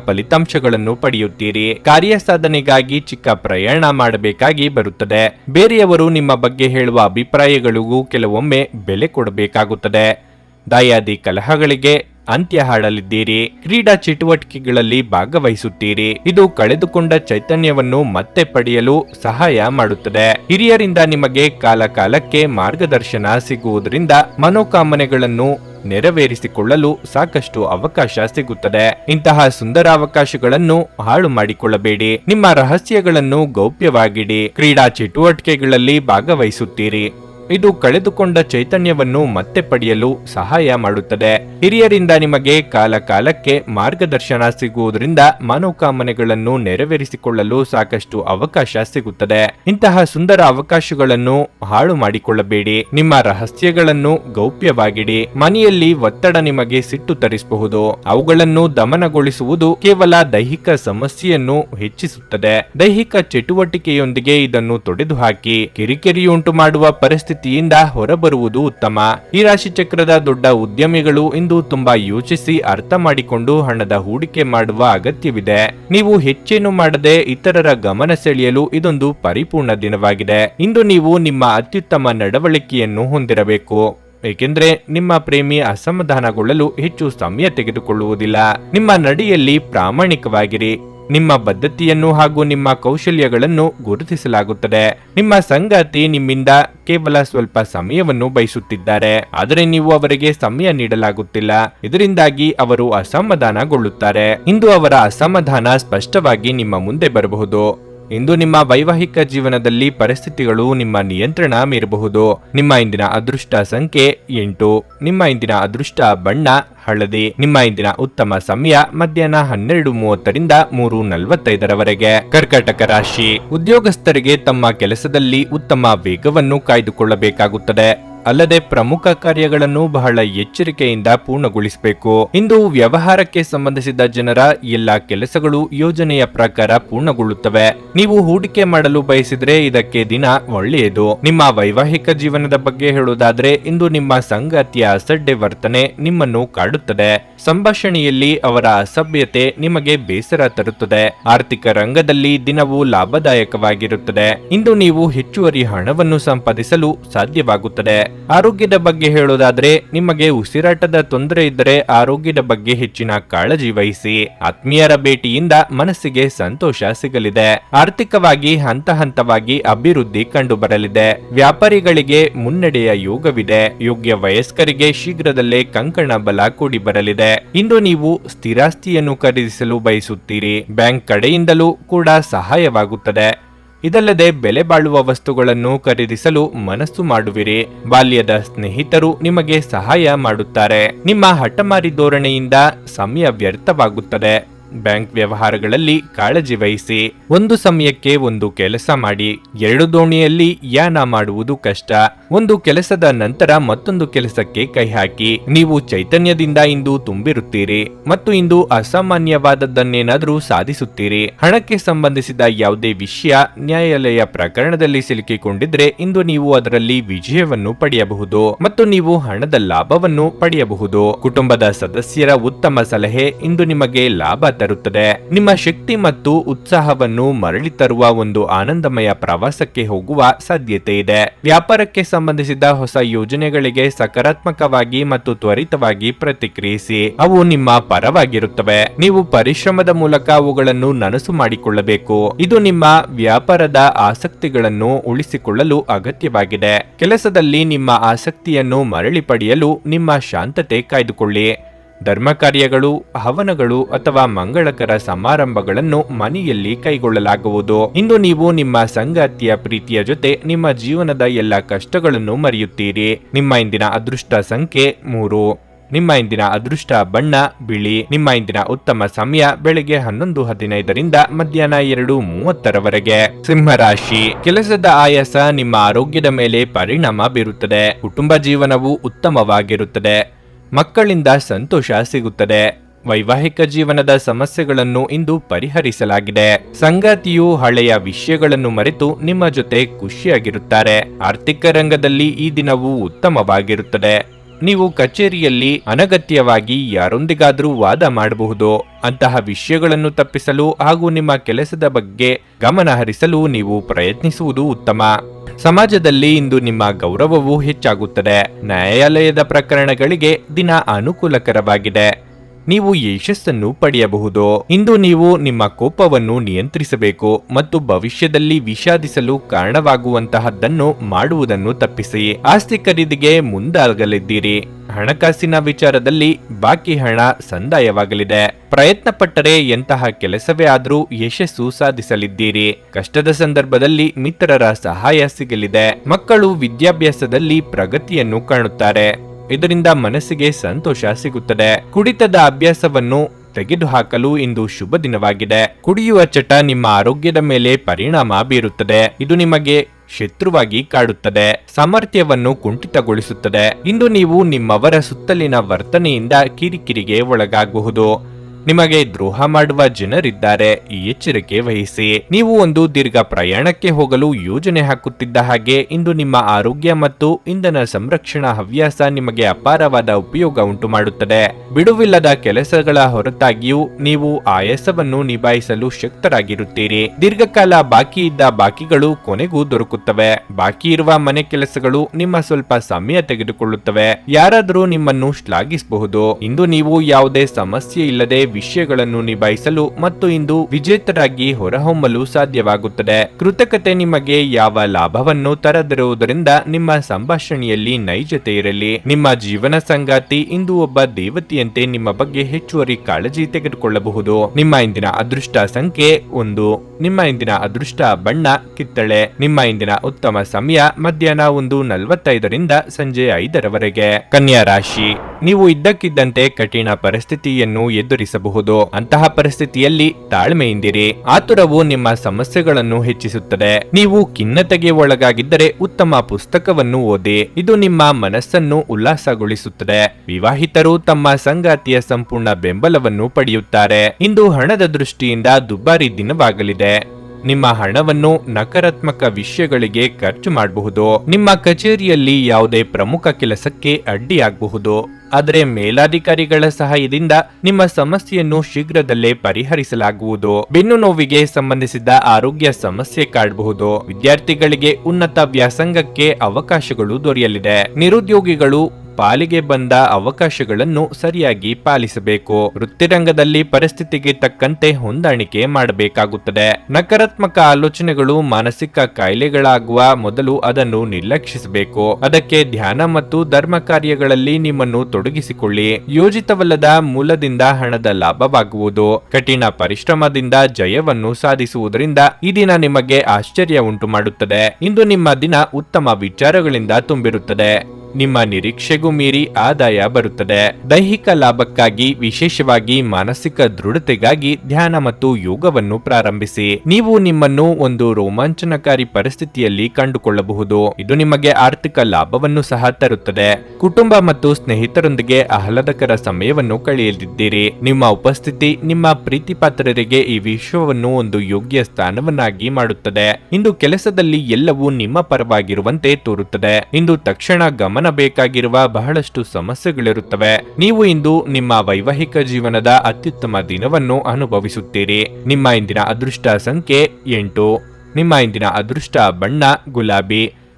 ಫಲಿತಾಂಶಗಳನ್ನು ಪಡೆಯುತ್ತೀರಿ. ಕಾರ್ಯಸಾಧನೆಗಾಗಿ ಚಿಕ್ಕ ಪ್ರಯಾಣ ಮಾಡಬೇಕಾಗಿ ಬರುತ್ತದೆ. ಬೇರೆಯವರು ನಿಮ್ಮ ಬಗ್ಗೆ ಹೇಳುವ ಅಭಿಪ್ರಾಯಗಳಿಗೂ ಕೆಲವೊಮ್ಮೆ ಬೆಲೆ ಕೊಡಬೇಕಾಗುತ್ತದೆ. ದಾಯಾದಿ ಕಲಹಗಳಿಗೆ ಅಂತ್ಯ ಹಾಡಲಿದ್ದೀರಿ. ಕ್ರೀಡಾ ಚಟುವಟಿಕೆಗಳಲ್ಲಿ ಭಾಗವಹಿಸುತ್ತೀರಿ. ಇದು ಕಳೆದುಕೊಂಡ ಚೈತನ್ಯವನ್ನು ಮತ್ತೆ ಪಡೆಯಲು ಸಹಾಯ ಮಾಡುತ್ತದೆ. ಹಿರಿಯರಿಂದ ನಿಮಗೆ ಕಾಲಕಾಲಕ್ಕೆ ಮಾರ್ಗದರ್ಶನ ಸಿಗುವುದರಿಂದ ಮನೋಕಾಮನೆಗಳನ್ನು ನೆರವೇರಿಸಿಕೊಳ್ಳಲು ಸಾಕಷ್ಟು ಅವಕಾಶ ಸಿಗುತ್ತದೆ. ಇಂತಹ ಸುಂದರ ಅವಕಾಶಗಳನ್ನು ಹಾಳು ಮಾಡಿಕೊಳ್ಳಬೇಡಿ. ನಿಮ್ಮ ರಹಸ್ಯಗಳನ್ನು ಗೌಪ್ಯವಾಗಿಡಿ. ಕ್ರೀಡಾ ಚಟುವಟಿಕೆಗಳಲ್ಲಿ ಭಾಗವಹಿಸುತ್ತೀರಿ. ಇದು ಕಳೆದುಕೊಂಡ ಚೈತನ್ಯವನ್ನು ಮತ್ತೆ ಪಡೆಯಲು ಸಹಾಯ ಮಾಡುತ್ತದೆ. ಹಿರಿಯರಿಂದ ನಿಮಗೆ ಕಾಲ ಕಾಲಕ್ಕೆ ಮಾರ್ಗದರ್ಶನ ಸಿಗುವುದರಿಂದ ಮನೋಕಾಮನೆಗಳನ್ನು ನೆರವೇರಿಸಿಕೊಳ್ಳಲು ಸಾಕಷ್ಟು ಅವಕಾಶ ಸಿಗುತ್ತದೆ. ಇಂತಹ ಸುಂದರ ಅವಕಾಶಗಳನ್ನು ಹಾಳು ಮಾಡಿಕೊಳ್ಳಬೇಡಿ. ನಿಮ್ಮ ರಹಸ್ಯಗಳನ್ನು ಗೌಪ್ಯವಾಗಿಡಿ. ಮನೆಯಲ್ಲಿ ಒತ್ತಡ ನಿಮಗೆ ಸಿಟ್ಟು ತರಿಸಬಹುದು. ಅವುಗಳನ್ನು ದಮನಗೊಳಿಸುವುದು ಕೇವಲ ದೈಹಿಕ ಸಮಸ್ಯೆಯನ್ನು ಹೆಚ್ಚಿಸುತ್ತದೆ. ದೈಹಿಕ ಚಟುವಟಿಕೆಯೊಂದಿಗೆ ಇದನ್ನು ತೊಡೆದುಹಾಕಿ ಕಿರಿಕಿರಿಯುಂಟು ಮಾಡುವ ಪರಿಸ್ಥಿತಿಯಿಂದ ಹೊರಬರುವುದು ಉತ್ತಮ. ಈ ರಾಶಿ ಚಕ್ರದ ದೊಡ್ಡ ಉದ್ಯಮಿಗಳು ಇಂದು ತುಂಬಾ ಯೋಚಿಸಿ ಅರ್ಥ ಮಾಡಿಕೊಂಡು ಹಣದ ಹೂಡಿಕೆ ಮಾಡುವ ಅಗತ್ಯವಿದೆ. ನೀವು ಹೆಚ್ಚೇನು ಮಾಡದೆ ಇತರರ ಗಮನ ಸೆಳೆಯಲು ಇದೊಂದು ಪರಿಪೂರ್ಣ ದಿನವಾಗಿದೆ. ಇಂದು ನೀವು ನಿಮ್ಮ ಅತ್ಯುತ್ತಮ ನಡವಳಿಕೆಯನ್ನು ಹೊಂದಿರಬೇಕು. ಏಕೆಂದ್ರೆ ನಿಮ್ಮ ಪ್ರೇಮಿ ಅಸಮಾಧಾನಗೊಳ್ಳಲು ಹೆಚ್ಚು ಸಮಯ ತೆಗೆದುಕೊಳ್ಳುವುದಿಲ್ಲ. ನಿಮ್ಮ ನಡೆಯಲ್ಲಿ ಪ್ರಾಮಾಣಿಕವಾಗಿರಿ. ನಿಮ್ಮ ಬದ್ಧತೆಯನ್ನು ಹಾಗೂ ನಿಮ್ಮ ಕೌಶಲ್ಯಗಳನ್ನು ಗುರುತಿಸಲಾಗುತ್ತದೆ. ನಿಮ್ಮ ಸಂಗಾತಿ ನಿಮ್ಮಿಂದ ಕೇವಲ ಸ್ವಲ್ಪ ಸಮಯವನ್ನು ಬಯಸುತ್ತಿದ್ದಾರೆ. ಆದರೆ ನೀವು ಅವರಿಗೆ ಸಮಯ ನೀಡಲಾಗುತ್ತಿಲ್ಲ. ಇದರಿಂದಾಗಿ ಅವರು ಅಸಮಾಧಾನಗೊಳ್ಳುತ್ತಾರೆ. ಇಂದು ಅವರ ಅಸಮಾಧಾನ ಸ್ಪಷ್ಟವಾಗಿ ನಿಮ್ಮ ಮುಂದೆ ಬರಬಹುದು. ಇಂದು ನಿಮ್ಮ ವೈವಾಹಿಕ ಜೀವನದಲ್ಲಿ ಪರಿಸ್ಥಿತಿಗಳು ನಿಮ್ಮ ನಿಯಂತ್ರಣ ಮೀರಬಹುದು. ನಿಮ್ಮ ಇಂದಿನ ಅದೃಷ್ಟ ಸಂಖ್ಯೆ ಎಂಟು. ನಿಮ್ಮ ಇಂದಿನ ಅದೃಷ್ಟ ಬಣ್ಣ ಹಳದಿ. ನಿಮ್ಮ ಇಂದಿನ ಉತ್ತಮ ಸಮಯ ಮಧ್ಯಾಹ್ನ ಹನ್ನೆರಡು ಮೂವತ್ತರಿಂದ ಮೂರು ನಲವತ್ತೈದರವರೆಗೆ. ಕರ್ಕಾಟಕ ರಾಶಿ. ಉದ್ಯೋಗಸ್ಥರಿಗೆ ತಮ್ಮ ಕೆಲಸದಲ್ಲಿ ಉತ್ತಮ ವೇಗವನ್ನು ಕಾಯ್ದುಕೊಳ್ಳಬೇಕಾಗುತ್ತದೆ. ಅಲ್ಲದೆ ಪ್ರಮುಖ ಕಾರ್ಯಗಳನ್ನು ಬಹಳ ಎಚ್ಚರಿಕೆಯಿಂದ ಪೂರ್ಣಗೊಳಿಸಬೇಕು. ಇಂದು ವ್ಯವಹಾರಕ್ಕೆ ಸಂಬಂಧಿಸಿದ ಜನರ ಎಲ್ಲಾ ಕೆಲಸಗಳು ಯೋಜನೆಯ ಪ್ರಕಾರ ಪೂರ್ಣಗೊಳ್ಳುತ್ತವೆ. ನೀವು ಹೂಡಿಕೆ ಮಾಡಲು ಬಯಸಿದ್ರೆ ಇದಕ್ಕೆ ದಿನ ಒಳ್ಳೆಯದು. ನಿಮ್ಮ ವೈವಾಹಿಕ ಜೀವನದ ಬಗ್ಗೆ ಹೇಳುವುದಾದ್ರೆ, ಇಂದು ನಿಮ್ಮ ಸಂಗಾತಿಯ ಅಸಡ್ಡೆ ವರ್ತನೆ ನಿಮ್ಮನ್ನು ಕಾಡುತ್ತದೆ. ಸಂಭಾಷಣೆಯಲ್ಲಿ ಅವರ ಅಸಭ್ಯತೆ ನಿಮಗೆ ಬೇಸರ ತರುತ್ತದೆ. ಆರ್ಥಿಕ ರಂಗದಲ್ಲಿ ದಿನವು ಲಾಭದಾಯಕವಾಗಿರುತ್ತದೆ. ಇಂದು ನೀವು ಹೆಚ್ಚುವರಿ ಹಣವನ್ನು ಸಂಪಾದಿಸಲು ಸಾಧ್ಯವಾಗುತ್ತದೆ. ಆರೋಗ್ಯದ ಬಗ್ಗೆ ಹೇಳೋದಾದ್ರೆ, ನಿಮಗೆ ಉಸಿರಾಟದ ತೊಂದರೆ ಇದ್ದರೆ ಆರೋಗ್ಯದ ಬಗ್ಗೆ ಹೆಚ್ಚಿನ ಕಾಳಜಿ ವಹಿಸಿ. ಆತ್ಮೀಯರ ಭೇಟಿಯಿಂದ ಮನಸ್ಸಿಗೆ ಸಂತೋಷ ಸಿಗಲಿದೆ. ಆರ್ಥಿಕವಾಗಿ ಹಂತ ಹಂತವಾಗಿ ಅಭಿವೃದ್ಧಿ ಕಂಡು ಬರಲಿದೆ ವ್ಯಾಪಾರಿಗಳಿಗೆ ಮುನ್ನಡೆಯ ಯೋಗವಿದೆ. ಯೋಗ್ಯ ವಯಸ್ಕರಿಗೆ ಶೀಘ್ರದಲ್ಲೇ ಕಂಕಣ ಬಲ ಕೂಡಿ ಬರಲಿದೆ. ಇಂದು ನೀವು ಸ್ಥಿರಾಸ್ತಿಯನ್ನು ಖರೀದಿಸಲು ಬಯಸುತ್ತೀರಿ. ಬ್ಯಾಂಕ್ ಕಡೆಯಿಂದಲೂ ಕೂಡ ಸಹಾಯವಾಗುತ್ತದೆ. ಇದಲ್ಲದೆ ಬೆಲೆ ಬಾಳುವ ವಸ್ತುಗಳನ್ನು ಖರೀದಿಸಲು ಮನಸ್ಸು ಮಾಡುವಿರಿ. ಬಾಲ್ಯದ ಸ್ನೇಹಿತರು ನಿಮಗೆ ಸಹಾಯ ಮಾಡುತ್ತಾರೆ. ನಿಮ್ಮ ಹಠಮಾರಿ ಧೋರಣೆಯಿಂದ ಸಮಯ ವ್ಯರ್ಥವಾಗುತ್ತದೆ. ಬ್ಯಾಂಕ್ ವ್ಯವಹಾರಗಳಲ್ಲಿ ಕಾಳಜಿ ವಹಿಸಿ. ಒಂದು ಸಮಯಕ್ಕೆ ಒಂದು ಕೆಲಸ ಮಾಡಿ, ಎರಡು ದೋಣಿಯಲ್ಲಿ ಯಾನ ಮಾಡುವುದು ಕಷ್ಟ. ಒಂದು ಕೆಲಸದ ನಂತರ ಮತ್ತೊಂದು ಕೆಲಸಕ್ಕೆ ಕೈ ಹಾಕಿ. ನೀವು ಚೈತನ್ಯದಿಂದ ಇಂದು ತುಂಬಿರುತ್ತೀರಿ ಮತ್ತು ಇಂದು ಅಸಾಮಾನ್ಯವಾದದ್ದನ್ನೇನಾದರೂ ಸಾಧಿಸುತ್ತೀರಿ. ಹಣಕ್ಕೆ ಸಂಬಂಧಿಸಿದ ಯಾವುದೇ ವಿಷಯ ನ್ಯಾಯಾಲಯ ಪ್ರಕರಣದಲ್ಲಿ ಸಿಲುಕಿಕೊಂಡಿದ್ರೆ ಇಂದು ನೀವು ಅದರಲ್ಲಿ ವಿಜಯವನ್ನು ಪಡೆಯಬಹುದು ಮತ್ತು ನೀವು ಹಣದ ಲಾಭವನ್ನು ಪಡೆಯಬಹುದು. ಕುಟುಂಬದ ಸದಸ್ಯರ ಉತ್ತಮ ಸಲಹೆ ಇಂದು ನಿಮಗೆ ಲಾಭ ತರುತ್ತದೆ ನಿಮ್ಮ ಶಕ್ತಿ ಮತ್ತು ಉತ್ಸಾಹವನ್ನು ಮರಳಿ ತರುವ ಒಂದು ಆನಂದಮಯ ಪ್ರವಾಸಕ್ಕೆ ಹೋಗುವ ಸಾಧ್ಯತೆ ಇದೆ. ವ್ಯಾಪಾರಕ್ಕೆ ಸಂಬಂಧಿಸಿದ ಹೊಸ ಯೋಜನೆಗಳಿಗೆ ಸಕಾರಾತ್ಮಕವಾಗಿ ಮತ್ತು ತ್ವರಿತವಾಗಿ ಪ್ರತಿಕ್ರಿಯಿಸಿ. ಅವು ನಿಮ್ಮ ಪರವಾಗಿರುತ್ತವೆ. ನೀವು ಪರಿಶ್ರಮದ ಮೂಲಕ ಅವುಗಳನ್ನು ನನಸು ಮಾಡಿಕೊಳ್ಳಬೇಕು. ಇದು ನಿಮ್ಮ ವ್ಯಾಪಾರದ ಆಸಕ್ತಿಗಳನ್ನು ಉಳಿಸಿಕೊಳ್ಳಲು ಅಗತ್ಯವಾಗಿದೆ. ಕೆಲಸದಲ್ಲಿ ನಿಮ್ಮ ಆಸಕ್ತಿಯನ್ನು ಮರಳಿ ಪಡೆಯಲು ನಿಮ್ಮ ಶಾಂತತೆ ಕಾಯ್ದುಕೊಳ್ಳಿ. ಧರ್ಮ ಕಾರ್ಯಗಳು ಹವನಗಳು ಅಥವಾ ಮಂಗಳಕರ ಸಮಾರಂಭಗಳನ್ನು ಮನೆಯಲ್ಲಿ ಕೈಗೊಳ್ಳಲಾಗುವುದು. ಇಂದು ನೀವು ನಿಮ್ಮ ಸಂಗಾತಿಯ ಪ್ರೀತಿಯ ಜೊತೆ ನಿಮ್ಮ ಜೀವನದ ಎಲ್ಲ ಕಷ್ಟಗಳನ್ನು ಮರೆಯುತ್ತೀರಿ. ನಿಮ್ಮ ಇಂದಿನ ಅದೃಷ್ಟ ಸಂಖ್ಯೆ ಮೂರು. ನಿಮ್ಮ ಇಂದಿನ ಅದೃಷ್ಟ ಬಣ್ಣ, ಬಿಳಿ. ನಿಮ್ಮ ಇಂದಿನ ಉತ್ತಮ ಸಮಯ ಬೆಳಗ್ಗೆ ಹನ್ನೊಂದು ಹದಿನೈದರಿಂದ ಮಧ್ಯಾಹ್ನ ಎರಡು ಮೂವತ್ತರವರೆಗೆ. ಸಿಂಹರಾಶಿ ಕೆಲಸದ ಆಯಾಸ ನಿಮ್ಮ ಆರೋಗ್ಯದ ಮೇಲೆ ಪರಿಣಾಮ ಬೀರುತ್ತದೆ. ಕುಟುಂಬ ಜೀವನವು ಉತ್ತಮವಾಗಿರುತ್ತದೆ. ಮಕ್ಕಳಿಂದ ಸಂತೋಷ ಸಿಗುತ್ತದೆ. ವೈವಾಹಿಕ ಜೀವನದ ಸಮಸ್ಯೆಗಳನ್ನು ಇಂದು ಪರಿಹರಿಸಲಾಗಿದೆ. ಸಂಗಾತಿಯು ಹಳೆಯ ವಿಷಯಗಳನ್ನು ಮರೆತು ನಿಮ್ಮ ಜೊತೆ ಖುಷಿಯಾಗಿರುತ್ತಾರೆ. ಆರ್ಥಿಕ ರಂಗದಲ್ಲಿ ಈ ದಿನವು ಉತ್ತಮವಾಗಿರುತ್ತದೆ. ನೀವು ಕಚೇರಿಯಲ್ಲಿ ಅನಗತ್ಯವಾಗಿ ಯಾರೊಂದಿಗಾದರೂ ವಾದ ಮಾಡಬಹುದು ಅಂತಹ ವಿಷಯಗಳನ್ನು ತಪ್ಪಿಸಲು ಹಾಗೂ ನಿಮ್ಮ ಕೆಲಸದ ಬಗ್ಗೆ ಗಮನ ಹರಿಸಲು ನೀವು ಪ್ರಯತ್ನಿಸುವುದು ಉತ್ತಮ. ಸಮಾಜದಲ್ಲಿ ಇಂದು ನಿಮ್ಮ ಗೌರವವು ಹೆಚ್ಚಾಗುತ್ತದೆ. ನ್ಯಾಯಾಲಯದ ಪ್ರಕರಣಗಳಿಗೆ ದಿನ ಅನುಕೂಲಕರವಾಗಿದೆ. ನೀವು ಯಶಸ್ಸನ್ನು ಪಡೆಯಬಹುದು. ಇಂದು ನೀವು ನಿಮ್ಮ ಕೋಪವನ್ನು ನಿಯಂತ್ರಿಸಬೇಕು ಮತ್ತು ಭವಿಷ್ಯದಲ್ಲಿ ವಿಷಾದಿಸಲು ಕಾರಣವಾಗುವಂತಹದ್ದನ್ನು ಮಾಡುವುದನ್ನು ತಪ್ಪಿಸಿ. ಆಸ್ತಿ ಖರೀದಿಗೆ ಮುಂದಾಗಲಿದ್ದೀರಿ. ಹಣಕಾಸಿನ ವಿಚಾರದಲ್ಲಿ ಬಾಕಿ ಹಣ ಸಂದಾಯವಾಗಲಿದೆ. ಪ್ರಯತ್ನ ಪಟ್ಟರೆ ಎಂತಹ ಕೆಲಸವೇ ಆದರೂ ಯಶಸ್ಸು ಸಾಧಿಸಲಿದ್ದೀರಿ. ಕಷ್ಟದ ಸಂದರ್ಭದಲ್ಲಿ ಮಿತ್ರರ ಸಹಾಯ ಸಿಗಲಿದೆ. ಮಕ್ಕಳು ವಿದ್ಯಾಭ್ಯಾಸದಲ್ಲಿ ಪ್ರಗತಿಯನ್ನು ಕಾಣುತ್ತಾರೆ. ಇದರಿಂದ ಮನಸ್ಸಿಗೆ ಸಂತೋಷ ಸಿಗುತ್ತದೆ. ಕುಡಿತದ ಅಭ್ಯಾಸವನ್ನು ತೆಗೆದುಹಾಕಲು ಇಂದು ಶುಭ ದಿನವಾಗಿದೆ. ಕುಡಿಯುವ ಚಟ ನಿಮ್ಮ ಆರೋಗ್ಯದ ಮೇಲೆ ಪರಿಣಾಮ ಬೀರುತ್ತದೆ. ಇದು ನಿಮಗೆ ಶತ್ರುವಾಗಿ ಕಾಡುತ್ತದೆ. ಸಾಮರ್ಥ್ಯವನ್ನು ಕುಂಠಿತಗೊಳಿಸುತ್ತದೆ. ಇಂದು ನೀವು ನಿಮ್ಮವರ ಸುತ್ತಲಿನ ವರ್ತನೆಯಿಂದ ಕಿರಿಕಿರಿಗೆ ಒಳಗಾಗಬಹುದು ನಿಮಗೆ ದ್ರೋಹ ಮಾಡುವ ಜನರಿದ್ದಾರೆ. ಎಚ್ಚರಿಕೆ ವಹಿಸಿ. ನೀವು ಒಂದು ದೀರ್ಘ ಪ್ರಯಾಣಕ್ಕೆ ಹೋಗಲು ಯೋಜನೆ ಹಾಕುತ್ತಿದ್ದ ಹಾಗೆ, ಇಂದು ನಿಮ್ಮ ಆರೋಗ್ಯ ಮತ್ತು ಇಂಧನ ಸಂರಕ್ಷಣಾ ಹವ್ಯಾಸ ನಿಮಗೆ ಅಪಾರವಾದ ಉಪಯೋಗ ಉಂಟು ಮಾಡುತ್ತದೆ ಬಿಡುವಿಲ್ಲದ ಕೆಲಸಗಳ ಹೊರತಾಗಿಯೂ ನೀವು ಆಯಾಸವನ್ನು ನಿಭಾಯಿಸಲು ಶಕ್ತರಾಗಿರುತ್ತೀರಿ. ದೀರ್ಘಕಾಲ ಬಾಕಿ ಇದ್ದ ಬಾಕಿಗಳು ಕೊನೆಗೂ ದೊರಕುತ್ತವೆ. ಬಾಕಿ ಇರುವ ಮನೆ ಕೆಲಸಗಳು ನಿಮ್ಮ ಸ್ವಲ್ಪ ಸಮಯ ತೆಗೆದುಕೊಳ್ಳುತ್ತವೆ. ಯಾರಾದರೂ ನಿಮ್ಮನ್ನು ಶ್ಲಾಘಿಸಬಹುದು. ಇಂದು ನೀವು ಯಾವುದೇ ಸಮಸ್ಯೆ ಇಲ್ಲದೆ ವಿಷಯಗಳನ್ನು ನಿಭಾಯಿಸಲು ಮತ್ತು ಇಂದು ವಿಜೇತರಾಗಿ ಹೊರಹೊಮ್ಮಲು ಸಾಧ್ಯವಾಗುತ್ತದೆ. ಕೃತಕತೆ ನಿಮಗೆ ಯಾವ ಲಾಭವನ್ನು ತರದಿರುವುದರಿಂದ ನಿಮ್ಮ ಸಂಭಾಷಣೆಯಲ್ಲಿ ನೈಜತೆ ಇರಲಿ. ನಿಮ್ಮ ಜೀವನ ಸಂಗಾತಿ ಇಂದು ಒಬ್ಬ ದೇವತೆಯಂತೆ ನಿಮ್ಮ ಬಗ್ಗೆ ಹೆಚ್ಚುವರಿ ಕಾಳಜಿ ತೆಗೆದುಕೊಳ್ಳಬಹುದು. ನಿಮ್ಮ ಇಂದಿನ ಅದೃಷ್ಟ ಸಂಖ್ಯೆ ಒಂದು. ನಿಮ್ಮ ಇಂದಿನ ಅದೃಷ್ಟ ಬಣ್ಣ ಕಿತ್ತಳೆ. ನಿಮ್ಮ ಇಂದಿನ ಉತ್ತಮ ಸಮಯ ಮಧ್ಯಾಹ್ನ ಒಂದು ನಲವತ್ತೈದರಿಂದ ಸಂಜೆ ಐದರವರೆಗೆ. ಕನ್ಯಾ ರಾಶಿ, ನೀವು ಇದ್ದಕ್ಕಿದ್ದಂತೆ ಕಠಿಣ ಪರಿಸ್ಥಿತಿಯನ್ನು ಎದುರಿಸಬಹುದು. ಅಂತಹ ಪರಿಸ್ಥಿತಿಯಲ್ಲಿ ತಾಳ್ಮೆಯಿಂದಿರಿ. ಆತುರವು ನಿಮ್ಮ ಸಮಸ್ಯೆಗಳನ್ನು ಹೆಚ್ಚಿಸುತ್ತದೆ. ನೀವು ಖಿನ್ನತೆಗೆ ಒಳಗಾಗಿದ್ದರೆ ಉತ್ತಮ ಪುಸ್ತಕವನ್ನು ಓದಿ. ಇದು ನಿಮ್ಮ ಮನಸ್ಸನ್ನು ಉಲ್ಲಾಸಗೊಳಿಸುತ್ತದೆ. ವಿವಾಹಿತರು ತಮ್ಮ ಸಂಗಾತಿಯ ಸಂಪೂರ್ಣ ಬೆಂಬಲವನ್ನು ಪಡೆಯುತ್ತಾರೆ. ಇಂದು ಹಣದ ದೃಷ್ಟಿಯಿಂದ ದುಬಾರಿ ದಿನವಾಗಲಿದೆ. ನಿಮ್ಮ ಹಣವನ್ನು ನಕಾರಾತ್ಮಕ ವಿಷಯಗಳಿಗೆ ಖರ್ಚು ಮಾಡಬಹುದು. ನಿಮ್ಮ ಕಚೇರಿಯಲ್ಲಿ ಯಾವುದೇ ಪ್ರಮುಖ ಕೆಲಸಕ್ಕೆ ಅಡ್ಡಿಯಾಗಬಹುದು. ಆದರೆ ಮೇಲಾಧಿಕಾರಿಗಳ ಸಹಾಯದಿಂದ ನಿಮ್ಮ ಸಮಸ್ಯೆಯನ್ನು ಶೀಘ್ರದಲ್ಲೇ ಪರಿಹರಿಸಲಾಗುವುದು. ಬೆನ್ನು ನೋವಿಗೆ ಸಂಬಂಧಿಸಿದ ಆರೋಗ್ಯ ಸಮಸ್ಯೆ ಕಾಡಬಹುದು. ವಿದ್ಯಾರ್ಥಿಗಳಿಗೆ ಉನ್ನತ ವ್ಯಾಸಂಗಕ್ಕೆ ಅವಕಾಶಗಳು ದೊರೆಯಲಿದೆ. ನಿರುದ್ಯೋಗಿಗಳು ಪಾಲಿಗೆ ಬಂದ ಅವಕಾಶಗಳನ್ನು ಸರಿಯಾಗಿ ಪಾಲಿಸಬೇಕು. ವೃತ್ತಿರಂಗದಲ್ಲಿ ಪರಿಸ್ಥಿತಿಗೆ ತಕ್ಕಂತೆ ಹೊಂದಾಣಿಕೆ ಮಾಡಬೇಕಾಗುತ್ತದೆ. ನಕಾರಾತ್ಮಕ ಆಲೋಚನೆಗಳು ಮಾನಸಿಕ ಕಾಯಿಲೆಗಳಾಗುವ ಮೊದಲು ಅದನ್ನು ನಿರ್ಲಕ್ಷಿಸಬೇಕು. ಅದಕ್ಕೆ ಧ್ಯಾನ ಮತ್ತು ಧರ್ಮ ಕಾರ್ಯಗಳಲ್ಲಿ ನಿಮ್ಮನ್ನು ತೊಡಗಿಸಿಕೊಳ್ಳಿ. ಯೋಜಿತವಲ್ಲದ ಮೂಲದಿಂದ ಹಣದ ಲಾಭವಾಗುವುದು. ಕಠಿಣ ಪರಿಶ್ರಮದಿಂದ ಜಯವನ್ನು ಸಾಧಿಸುವುದರಿಂದ ಈ ದಿನ ನಿಮಗೆ ಆಶ್ಚರ್ಯ ಉಂಟು ಮಾಡುತ್ತದೆ ಇಂದು ನಿಮ್ಮ ದಿನ ಉತ್ತಮ ವಿಚಾರಗಳಿಂದ ತುಂಬಿರುತ್ತದೆ. ನಿಮ್ಮ ನಿರೀಕ್ಷೆಗೂ ಮೀರಿ ಆದಾಯ ಬರುತ್ತದೆ. ದೈಹಿಕ ಲಾಭಕ್ಕಾಗಿ, ವಿಶೇಷವಾಗಿ ಮಾನಸಿಕ ದೃಢತೆಗಾಗಿ ಧ್ಯಾನ ಮತ್ತು ಯೋಗವನ್ನು ಪ್ರಾರಂಭಿಸಿ. ನೀವು ನಿಮ್ಮನ್ನು ಒಂದು ರೋಮಾಂಚನಕಾರಿ ಪರಿಸ್ಥಿತಿಯಲ್ಲಿ ಕಂಡುಕೊಳ್ಳಬಹುದು. ಇದು ನಿಮಗೆ ಆರ್ಥಿಕ ಲಾಭವನ್ನು ಸಹ ತರುತ್ತದೆ. ಕುಟುಂಬ ಮತ್ತು ಸ್ನೇಹಿತರೊಂದಿಗೆ ಆಹ್ಲಾದಕರ ಸಮಯವನ್ನು ಕಳೆಯಲಿದ್ದೀರಿ ನಿಮ್ಮ ಉಪಸ್ಥಿತಿ ನಿಮ್ಮ ಪ್ರೀತಿಪಾತ್ರರಿಗೆ ಈ ವಿಶ್ವವನ್ನು ಒಂದು ಯೋಗ್ಯ ಸ್ಥಾನವನ್ನಾಗಿ ಮಾಡುತ್ತದೆ. ಇಂದು ಕೆಲಸದಲ್ಲಿ ಎಲ್ಲವೂ ನಿಮ್ಮ ಪರವಾಗಿರುವಂತೆ ತೋರುತ್ತದೆ. ಇಂದು ತಕ್ಷಣ ಗಮನ ಬೇಕಾಗಿರುವ ಬಹಳಷ್ಟು ಸಮಸ್ಯೆಗಳಿರುತ್ತವೆ. ನೀವು ಇಂದು ನಿಮ್ಮ ವೈವಾಹಿಕ ಜೀವನದ ಅತ್ಯುತ್ತಮ ದಿನವನ್ನು ಅನುಭವಿಸುತ್ತೀರಿ. ನಿಮ್ಮ ಇಂದಿನ ಅದೃಷ್ಟ ಸಂಖ್ಯೆ ಎಂಟು. ನಿಮ್ಮ ಇಂದಿನ ಅದೃಷ್ಟ ಬಣ್ಣ ಗುಲಾಬಿ.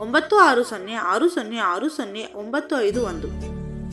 ಒಂಬತ್ತು ಆರು ಸೊನ್ನೆ ಆರು ಸೊನ್ನೆ ಆರು ಸೊನ್ನೆ ಒಂಬತ್ತು ಐದು ಒಂದು.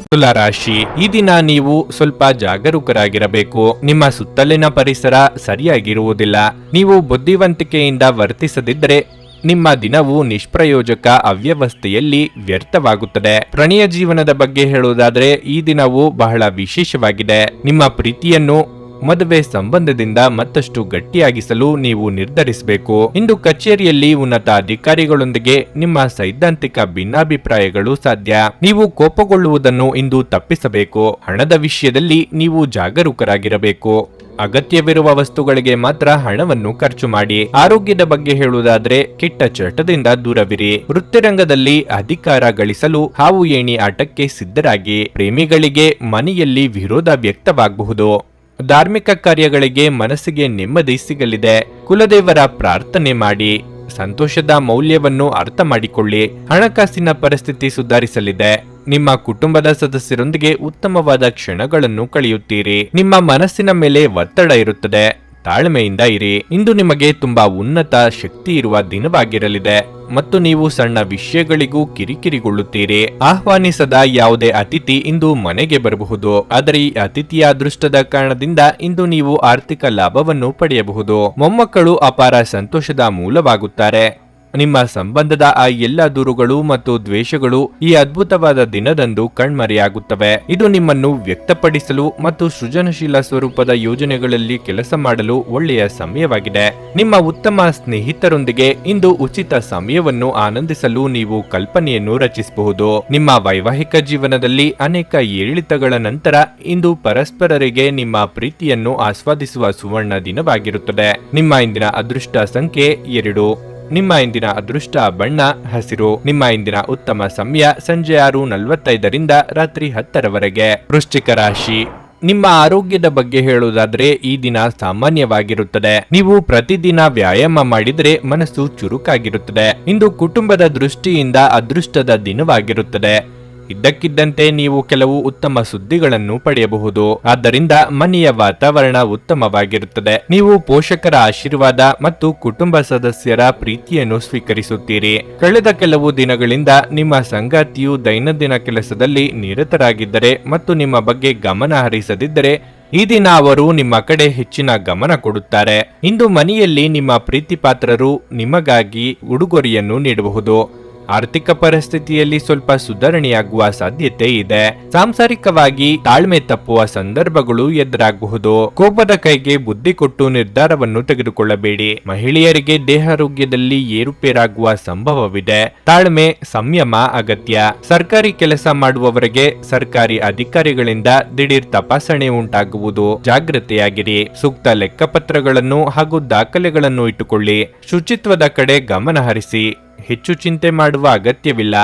ತುಲಾರಾಶಿ ಈ ದಿನ ನೀವು ಸ್ವಲ್ಪ ಜಾಗರೂಕರಾಗಿರಬೇಕು. ನಿಮ್ಮ ಸುತ್ತಲಿನ ಪರಿಸರ ಸರಿಯಾಗಿರುವುದಿಲ್ಲ. ನೀವು ಬುದ್ಧಿವಂತಿಕೆಯಿಂದ ವರ್ತಿಸದಿದ್ದರೆ ನಿಮ್ಮ ದಿನವು ನಿಷ್ಪ್ರಯೋಜಕ ಅವ್ಯವಸ್ಥೆಯಲ್ಲಿ ವ್ಯರ್ಥವಾಗುತ್ತದೆ. ಪ್ರಣಯ ಜೀವನದ ಬಗ್ಗೆ ಹೇಳುವುದಾದರೆ, ಈ ದಿನವು ಬಹಳ ವಿಶೇಷವಾಗಿದೆ. ನಿಮ್ಮ ಪ್ರೀತಿಯನ್ನು ಮದುವೆ ಸಂಬಂಧದಿಂದ ಮತ್ತಷ್ಟು ಗಟ್ಟಿಯಾಗಿಸಲು ನೀವು ನಿರ್ಧರಿಸಬೇಕು. ಇಂದು ಕಚೇರಿಯಲ್ಲಿ ಉನ್ನತ ಅಧಿಕಾರಿಗಳೊಂದಿಗೆ ನಿಮ್ಮ ಸೈದ್ಧಾಂತಿಕ ಭಿನ್ನಾಭಿಪ್ರಾಯಗಳು ಸಾಧ್ಯ. ನೀವು ಕೋಪಗೊಳ್ಳುವುದನ್ನು ಇಂದು ತಪ್ಪಿಸಬೇಕು. ಹಣದ ವಿಷಯದಲ್ಲಿ ನೀವು ಜಾಗರೂಕರಾಗಿರಬೇಕು. ಅಗತ್ಯವಿರುವ ವಸ್ತುಗಳಿಗೆ ಮಾತ್ರ ಹಣವನ್ನು ಖರ್ಚು ಮಾಡಿ. ಆರೋಗ್ಯದ ಬಗ್ಗೆ ಹೇಳುವುದಾದ್ರೆ ಕೆಟ್ಟ ಚಟದಿಂದ ದೂರವಿರಿ. ವೃತ್ತಿರಂಗದಲ್ಲಿ ಅಧಿಕಾರ ಗಳಿಸಲು ಹಾವು ಏಣಿ ಆಟಕ್ಕೆ ಸಿದ್ಧರಾಗಿ. ಪ್ರೇಮಿಗಳಿಗೆ ಮನೆಯಲ್ಲಿ ವಿರೋಧ ವ್ಯಕ್ತವಾಗಬಹುದು. ಧಾರ್ಮಿಕ ಕಾರ್ಯಗಳಿಗೆ ಮನಸ್ಸಿಗೆ ನೆಮ್ಮದಿ ಸಿಗಲಿದೆ. ಕುಲದೇವರ ಪ್ರಾರ್ಥನೆ ಮಾಡಿ. ಸಂತೋಷದ ಮೌಲ್ಯವನ್ನು ಅರ್ಥ ಮಾಡಿಕೊಳ್ಳಿ. ಹಣಕಾಸಿನ ಪರಿಸ್ಥಿತಿ ಸುಧಾರಿಸಲಿದೆ. ನಿಮ್ಮ ಕುಟುಂಬದ ಸದಸ್ಯರೊಂದಿಗೆ ಉತ್ತಮವಾದ ಕ್ಷಣಗಳನ್ನು ಕಳೆಯುತ್ತೀರಿ. ನಿಮ್ಮ ಮನಸ್ಸಿನ ಮೇಲೆ ಒತ್ತಡ ಇರುತ್ತದೆ. ತಾಳ್ಮೆಯಿಂದ ಇರಿ. ಇಂದು ನಿಮಗೆ ತುಂಬಾ ಉನ್ನತ ಶಕ್ತಿ ಇರುವ ದಿನವಾಗಿರಲಿದೆ. ಮತ್ತು ನೀವು ಸಣ್ಣ ವಿಷಯಗಳಿಗೂ ಕಿರಿಕಿರಿಗೊಳ್ಳುತ್ತೀರಿ. ಆಹ್ವಾನಿಸದ ಯಾವುದೇ ಅತಿಥಿ ಇಂದು ಮನೆಗೆ ಬರಬಹುದು. ಆದರೆ ಈ ಅತಿಥಿಯ ಅದೃಷ್ಟದ ಕಾರಣದಿಂದ ಇಂದು ನೀವು ಆರ್ಥಿಕ ಲಾಭವನ್ನು ಪಡೆಯಬಹುದು. ಮೊಮ್ಮಕ್ಕಳು ಅಪಾರ ಸಂತೋಷದ ಮೂಲವಾಗುತ್ತಾರೆ. ನಿಮ್ಮ ಸಂಬಂಧದ ಆ ಎಲ್ಲ ದೂರುಗಳು ಮತ್ತು ದ್ವೇಷಗಳು ಈ ಅದ್ಭುತವಾದ ದಿನದಂದು ಕಣ್ಮರೆಯಾಗುತ್ತವೆ. ಇದು ನಿಮ್ಮನ್ನು ವ್ಯಕ್ತಪಡಿಸಲು ಮತ್ತು ಸೃಜನಶೀಲ ಸ್ವರೂಪದ ಯೋಜನೆಗಳಲ್ಲಿ ಕೆಲಸ ಮಾಡಲು ಒಳ್ಳೆಯ ಸಮಯವಾಗಿದೆ. ನಿಮ್ಮ ಉತ್ತಮ ಸ್ನೇಹಿತರೊಂದಿಗೆ ಇಂದು ಉಚಿತ ಸಮಯವನ್ನು ಆನಂದಿಸಲು ನೀವು ಕಲ್ಪನೆಯನ್ನು ರಚಿಸಬಹುದು. ನಿಮ್ಮ ವೈವಾಹಿಕ ಜೀವನದಲ್ಲಿ ಅನೇಕ ಏರಿಳಿತಗಳ ನಂತರ ಇಂದು ಪರಸ್ಪರರಿಗೆ ನಿಮ್ಮ ಪ್ರೀತಿಯನ್ನು ಆಸ್ವಾದಿಸುವ ಸುವರ್ಣ ದಿನವಾಗಿರುತ್ತದೆ. ನಿಮ್ಮ ಇಂದಿನ ಅದೃಷ್ಟ ಸಂಖ್ಯೆ ಎರಡು. ನಿಮ್ಮ ಇಂದಿನ ಅದೃಷ್ಟ ಬಣ್ಣ, ಹಸಿರು. ನಿಮ್ಮ ಇಂದಿನ ಉತ್ತಮ ಸಮಯ ಸಂಜೆ ಆರು ನಲವತ್ತೈದರಿಂದ ರಾತ್ರಿ ಹತ್ತರವರೆಗೆ. ವೃಶ್ಚಿಕ ರಾಶಿ. ನಿಮ್ಮ ಆರೋಗ್ಯದ ಬಗ್ಗೆ ಹೇಳುವುದಾದ್ರೆ ಈ ದಿನ ಸಾಮಾನ್ಯವಾಗಿರುತ್ತದೆ. ನೀವು ಪ್ರತಿದಿನ ವ್ಯಾಯಾಮ ಮಾಡಿದರೆ ಮನಸ್ಸು ಚುರುಕಾಗಿರುತ್ತದೆ. ಇಂದು ಕುಟುಂಬದ ದೃಷ್ಟಿಯಿಂದ ಅದೃಷ್ಟದ ದಿನವಾಗಿರುತ್ತದೆ. ಇದ್ದಕ್ಕಿದ್ದಂತೆ ನೀವು ಕೆಲವು ಉತ್ತಮ ಸುದ್ದಿಗಳನ್ನು ಪಡೆಯಬಹುದು. ಆದ್ದರಿಂದ ಮನೆಯ ವಾತಾವರಣ ಉತ್ತಮವಾಗಿರುತ್ತದೆ. ನೀವು ಪೋಷಕರ ಆಶೀರ್ವಾದ ಮತ್ತು ಕುಟುಂಬ ಸದಸ್ಯರ ಪ್ರೀತಿಯನ್ನು ಸ್ವೀಕರಿಸುತ್ತೀರಿ. ಕಳೆದ ಕೆಲವು ದಿನಗಳಿಂದ ನಿಮ್ಮ ಸಂಗಾತಿಯು ದೈನಂದಿನ ಕೆಲಸದಲ್ಲಿ ನಿರತರಾಗಿದ್ದರೆ ಮತ್ತು ನಿಮ್ಮ ಬಗ್ಗೆ ಗಮನ ಹರಿಸದಿದ್ದರೆ, ಈ ದಿನ ಅವರು ನಿಮ್ಮ ಕಡೆ ಹೆಚ್ಚಿನ ಗಮನ ಕೊಡುತ್ತಾರೆ. ಇಂದು ಮನೆಯಲ್ಲಿ ನಿಮ್ಮ ಪ್ರೀತಿಪಾತ್ರರು ನಿಮಗಾಗಿ ಉಡುಗೊರೆಯನ್ನು ನೀಡಬಹುದು. ಆರ್ಥಿಕ ಪರಿಸ್ಥಿತಿಯಲ್ಲಿ ಸ್ವಲ್ಪ ಸುಧಾರಣೆಯಾಗುವ ಸಾಧ್ಯತೆ ಇದೆ. ಸಾಂಸಾರಿಕವಾಗಿ ತಾಳ್ಮೆ ತಪ್ಪುವ ಸಂದರ್ಭಗಳು ಎದುರಾಗಬಹುದು ಕೋಪದ ಕೈಗೆ ಬುದ್ಧಿ ಕೊಟ್ಟು ನಿರ್ಧಾರವನ್ನು ತೆಗೆದುಕೊಳ್ಳಬೇಡಿ. ಮಹಿಳೆಯರಿಗೆ ದೇಹಾರೋಗ್ಯದಲ್ಲಿ ಏರುಪೇರಾಗುವ ಸಂಭವವಿದೆ. ತಾಳ್ಮೆ, ಸಂಯಮ ಅಗತ್ಯ. ಸರ್ಕಾರಿ ಕೆಲಸ ಮಾಡುವವರಿಗೆ ಸರ್ಕಾರಿ ಅಧಿಕಾರಿಗಳಿಂದ ದಿಢೀರ್ ತಪಾಸಣೆ ಉಂಟಾಗುವುದು. ಜಾಗ್ರತೆಯಾಗಿರಿ. ಸೂಕ್ತ ಲೆಕ್ಕಪತ್ರಗಳನ್ನು ಹಾಗೂ ದಾಖಲೆಗಳನ್ನು ಇಟ್ಟುಕೊಳ್ಳಿ. ಶುಚಿತ್ವದ ಕಡೆ ಗಮನ ಹರಿಸಿ ಹೆಚ್ಚು ಚಿಂತೆ ಮಾಡುವ ಅಗತ್ಯವಿಲ್ಲ.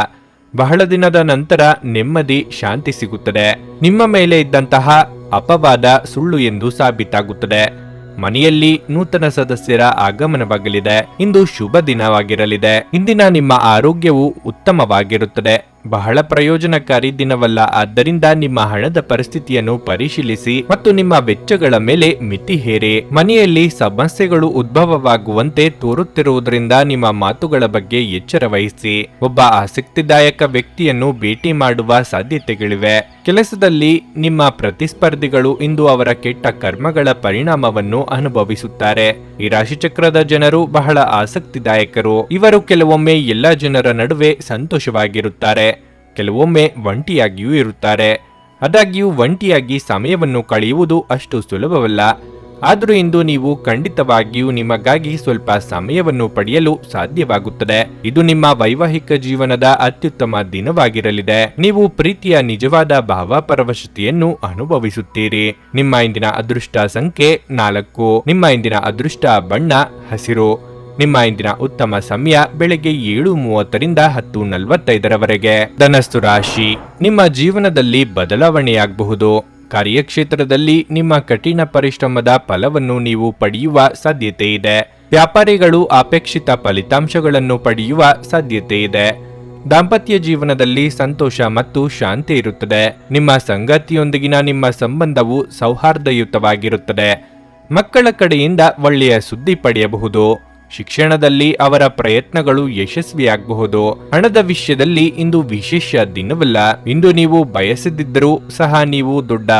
ಬಹಳ ದಿನದ ನಂತರ ನೆಮ್ಮದಿ, ಶಾಂತಿ ಸಿಗುತ್ತದೆ. ನಿಮ್ಮ ಮೇಲೆ ಇದ್ದಂತಹ ಅಪವಾದ ಸುಳ್ಳು ಎಂದು ಸಾಬೀತಾಗುತ್ತದೆ. ಮನೆಯಲ್ಲಿ ನೂತನ ಸದಸ್ಯರ ಆಗಮನವಾಗಲಿದೆ. ಇಂದು ಶುಭ ದಿನವಾಗಿರಲಿದೆ. ಇಂದಿನ ನಿಮ್ಮ ಆರೋಗ್ಯವು ಉತ್ತಮವಾಗಿರುತ್ತದೆ. ಬಹಳ ಪ್ರಯೋಜನಕಾರಿ ದಿನವಲ್ಲ. ಆದ್ದರಿಂದ ನಿಮ್ಮ ಹಣದ ಪರಿಸ್ಥಿತಿಯನ್ನು ಪರಿಶೀಲಿಸಿ ಮತ್ತು ನಿಮ್ಮ ವೆಚ್ಚಗಳ ಮೇಲೆ ಮಿತಿ ಹೇರಿ. ಮನೆಯಲ್ಲಿ ಸಮಸ್ಯೆಗಳು ಉದ್ಭವವಾಗುವಂತೆ ತೋರುತ್ತಿರುವುದರಿಂದ ನಿಮ್ಮ ಮಾತುಗಳ ಬಗ್ಗೆ ಎಚ್ಚರ ವಹಿಸಿ. ಒಬ್ಬ ಆಸಕ್ತಿದಾಯಕ ವ್ಯಕ್ತಿಯನ್ನು ಭೇಟಿ ಮಾಡುವ ಸಾಧ್ಯತೆಗಳಿವೆ. ಕೆಲಸದಲ್ಲಿ ನಿಮ್ಮ ಪ್ರತಿಸ್ಪರ್ಧಿಗಳು ಇಂದು ಅವರ ಕೆಟ್ಟ ಕರ್ಮಗಳ ಪರಿಣಾಮವನ್ನು ಅನುಭವಿಸುತ್ತಾರೆ. ಈ ರಾಶಿಚಕ್ರದ ಜನರು ಬಹಳ ಆಸಕ್ತಿದಾಯಕರು. ಇವರು ಕೆಲವೊಮ್ಮೆ ಎಲ್ಲ ಜನರ ನಡುವೆ ಸಂತೋಷವಾಗಿರುತ್ತಾರೆ. ಕೆಲವೊಮ್ಮೆ ಒಂಟಿಯಾಗಿಯೂ ಇರುತ್ತಾರೆ. ಆದಾಗ್ಯೂ ಒಂಟಿಯಾಗಿ ಸಮಯವನ್ನು ಕಳೆಯುವುದು ಅಷ್ಟು ಸುಲಭವಲ್ಲ. ಆದರೂ ಇಂದು ನೀವು ಖಂಡಿತವಾಗಿಯೂ ನಿಮಗಾಗಿ ಸ್ವಲ್ಪ ಸಮಯವನ್ನು ಪಡೆಯಲು ಸಾಧ್ಯವಾಗುತ್ತದೆ. ಇದು ನಿಮ್ಮ ವೈವಾಹಿಕ ಜೀವನದ ಅತ್ಯುತ್ತಮ ದಿನವಾಗಿರಲಿದೆ. ನೀವು ಪ್ರೀತಿಯ ನಿಜವಾದ ಭಾವಪರವಶತೆಯನ್ನು ಅನುಭವಿಸುತ್ತೀರಿ. ನಿಮ್ಮ ಇಂದಿನ ಅದೃಷ್ಟ ಸಂಖ್ಯೆ ನಾಲ್ಕು. ನಿಮ್ಮ ಇಂದಿನ ಅದೃಷ್ಟ ಬಣ್ಣ ಹಸಿರು. ನಿಮ್ಮ ಇಂದಿನ ಉತ್ತಮ ಸಮಯ ಬೆಳಗ್ಗೆ ಏಳು ಮೂವತ್ತರಿಂದ ಹತ್ತು ನಲವತ್ತೈದರವರೆಗೆ. ಧನಸ್ತು ರಾಶಿ, ನಿಮ್ಮ ಜೀವನದಲ್ಲಿ ಬದಲಾವಣೆಯಾಗಬಹುದು. ಕಾರ್ಯಕ್ಷೇತ್ರದಲ್ಲಿ ನಿಮ್ಮ ಕಠಿಣ ಪರಿಶ್ರಮದ ಫಲವನ್ನು ನೀವು ಪಡೆಯುವ ಸಾಧ್ಯತೆ ಇದೆ. ವ್ಯಾಪಾರಿಗಳು ಅಪೇಕ್ಷಿತ ಫಲಿತಾಂಶಗಳನ್ನು ಪಡೆಯುವ ಸಾಧ್ಯತೆ ಇದೆ. ದಾಂಪತ್ಯ ಜೀವನದಲ್ಲಿ ಸಂತೋಷ ಮತ್ತು ಶಾಂತಿ ಇರುತ್ತದೆ. ನಿಮ್ಮ ಸಂಗಾತಿಯೊಂದಿಗಿನ ನಿಮ್ಮ ಸಂಬಂಧವು ಸೌಹಾರ್ದಯುತವಾಗಿರುತ್ತದೆ. ಮಕ್ಕಳ ಕಡೆಯಿಂದ ಒಳ್ಳೆಯ ಸುದ್ದಿ ಪಡೆಯಬಹುದು. ಶಿಕ್ಷಣದಲ್ಲಿ ಅವರ ಪ್ರಯತ್ನಗಳು ಯಶಸ್ವಿಯಾಗಬಹುದು? ಹಣದ ವಿಷಯದಲ್ಲಿ ಇಂದು ವಿಶೇಷ ದಿನವಲ್ಲ. ಇಂದು ನೀವು ಬಯಸದಿದ್ದರೂ ಸಹ ನೀವು ದೊಡ್ಡ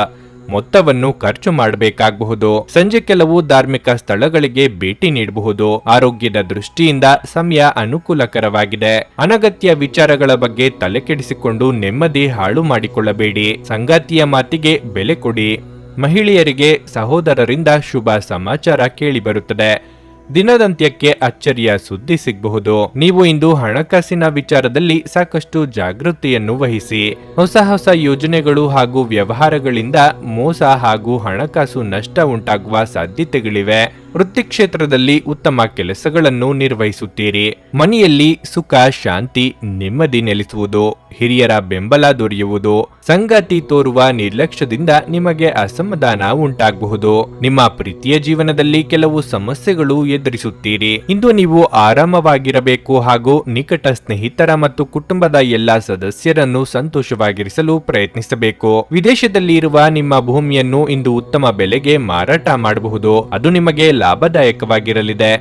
ಮೊತ್ತವನ್ನು ಖರ್ಚು ಮಾಡಬೇಕಾಗಬಹುದು. ಸಂಜೆ ಕೆಲವು ಧಾರ್ಮಿಕ ಸ್ಥಳಗಳಿಗೆ ಭೇಟಿ ನೀಡಬಹುದು. ಆರೋಗ್ಯದ ದೃಷ್ಟಿಯಿಂದ ಸಮಯ ಅನುಕೂಲಕರವಾಗಿದೆ. ಅನಗತ್ಯ ವಿಚಾರಗಳ ಬಗ್ಗೆ ತಲೆಕೆಡಿಸಿಕೊಂಡು ನೆಮ್ಮದಿ ಹಾಳು ಮಾಡಿಕೊಳ್ಳಬೇಡಿ. ಸಂಗಾತಿಯ ಮಾತಿಗೆ ಬೆಲೆ ಕೊಡಿ. ಮಹಿಳೆಯರಿಗೆ, ಸಹೋದರರಿಂದ ಶುಭ ಸಮಾಚಾರ ಕೇಳಿಬರುತ್ತದೆ ದಿನದಂತ್ಯಕ್ಕೆ ಅಚ್ಚರಿಯ ಸುದ್ದಿ ಸಿಗಬಹುದು. ನೀವು ಇಂದು ಹಣಕಾಸಿನ ವಿಚಾರದಲ್ಲಿ ಸಾಕಷ್ಟು ಜಾಗೃತಿಯನ್ನು ವಹಿಸಿ. ಹೊಸ ಹೊಸ ಯೋಜನೆಗಳು ಹಾಗೂ ವ್ಯವಹಾರಗಳಿಂದ ಮೋಸ ಹಾಗೂ ಹಣಕಾಸು ನಷ್ಟ ಉಂಟಾಗುವ ಸಾಧ್ಯತೆಗಳಿವೆ. ವೃತ್ತಿ ಕ್ಷೇತ್ರದಲ್ಲಿ ಉತ್ತಮ ಕೆಲಸಗಳನ್ನು ನಿರ್ವಹಿಸುತ್ತೀರಿ. ಮನೆಯಲ್ಲಿ ಸುಖ, ಶಾಂತಿ, ನೆಮ್ಮದಿ ನೆಲೆಸುವುದು. ಹಿರಿಯರ ಬೆಂಬಲ ದೊರೆಯುವುದು. ಸಂಗಾತಿ ತೋರುವ ನಿರ್ಲಕ್ಷ್ಯದಿಂದ ನಿಮಗೆ ಅಸಮಾಧಾನ ಉಂಟಾಗಬಹುದು. ನಿಮ್ಮ ಪ್ರೀತಿಯ ಜೀವನದಲ್ಲಿ ಕೆಲವು ಸಮಸ್ಯೆಗಳು ಎದುರಿಸುತ್ತೀರಿ. ಇಂದು ನೀವು ಆರಾಮವಾಗಿರಬೇಕು ಹಾಗೂ ನಿಕಟ ಸ್ನೇಹಿತರ ಮತ್ತು ಕುಟುಂಬದ ಎಲ್ಲಾ ಸದಸ್ಯರನ್ನು ಸಂತೋಷವಾಗಿರಿಸಲು ಪ್ರಯತ್ನಿಸಬೇಕು. ವಿದೇಶದಲ್ಲಿ ಇರುವ ನಿಮ್ಮ ಭೂಮಿಯನ್ನು ಇಂದು ಉತ್ತಮ ಬೆಲೆಗೆ ಮಾರಾಟ ಮಾಡಬಹುದು. ಅದು ನಿಮಗೆ ಲಾಭದಾಯಕವಾಗಿರಲಿದೆ.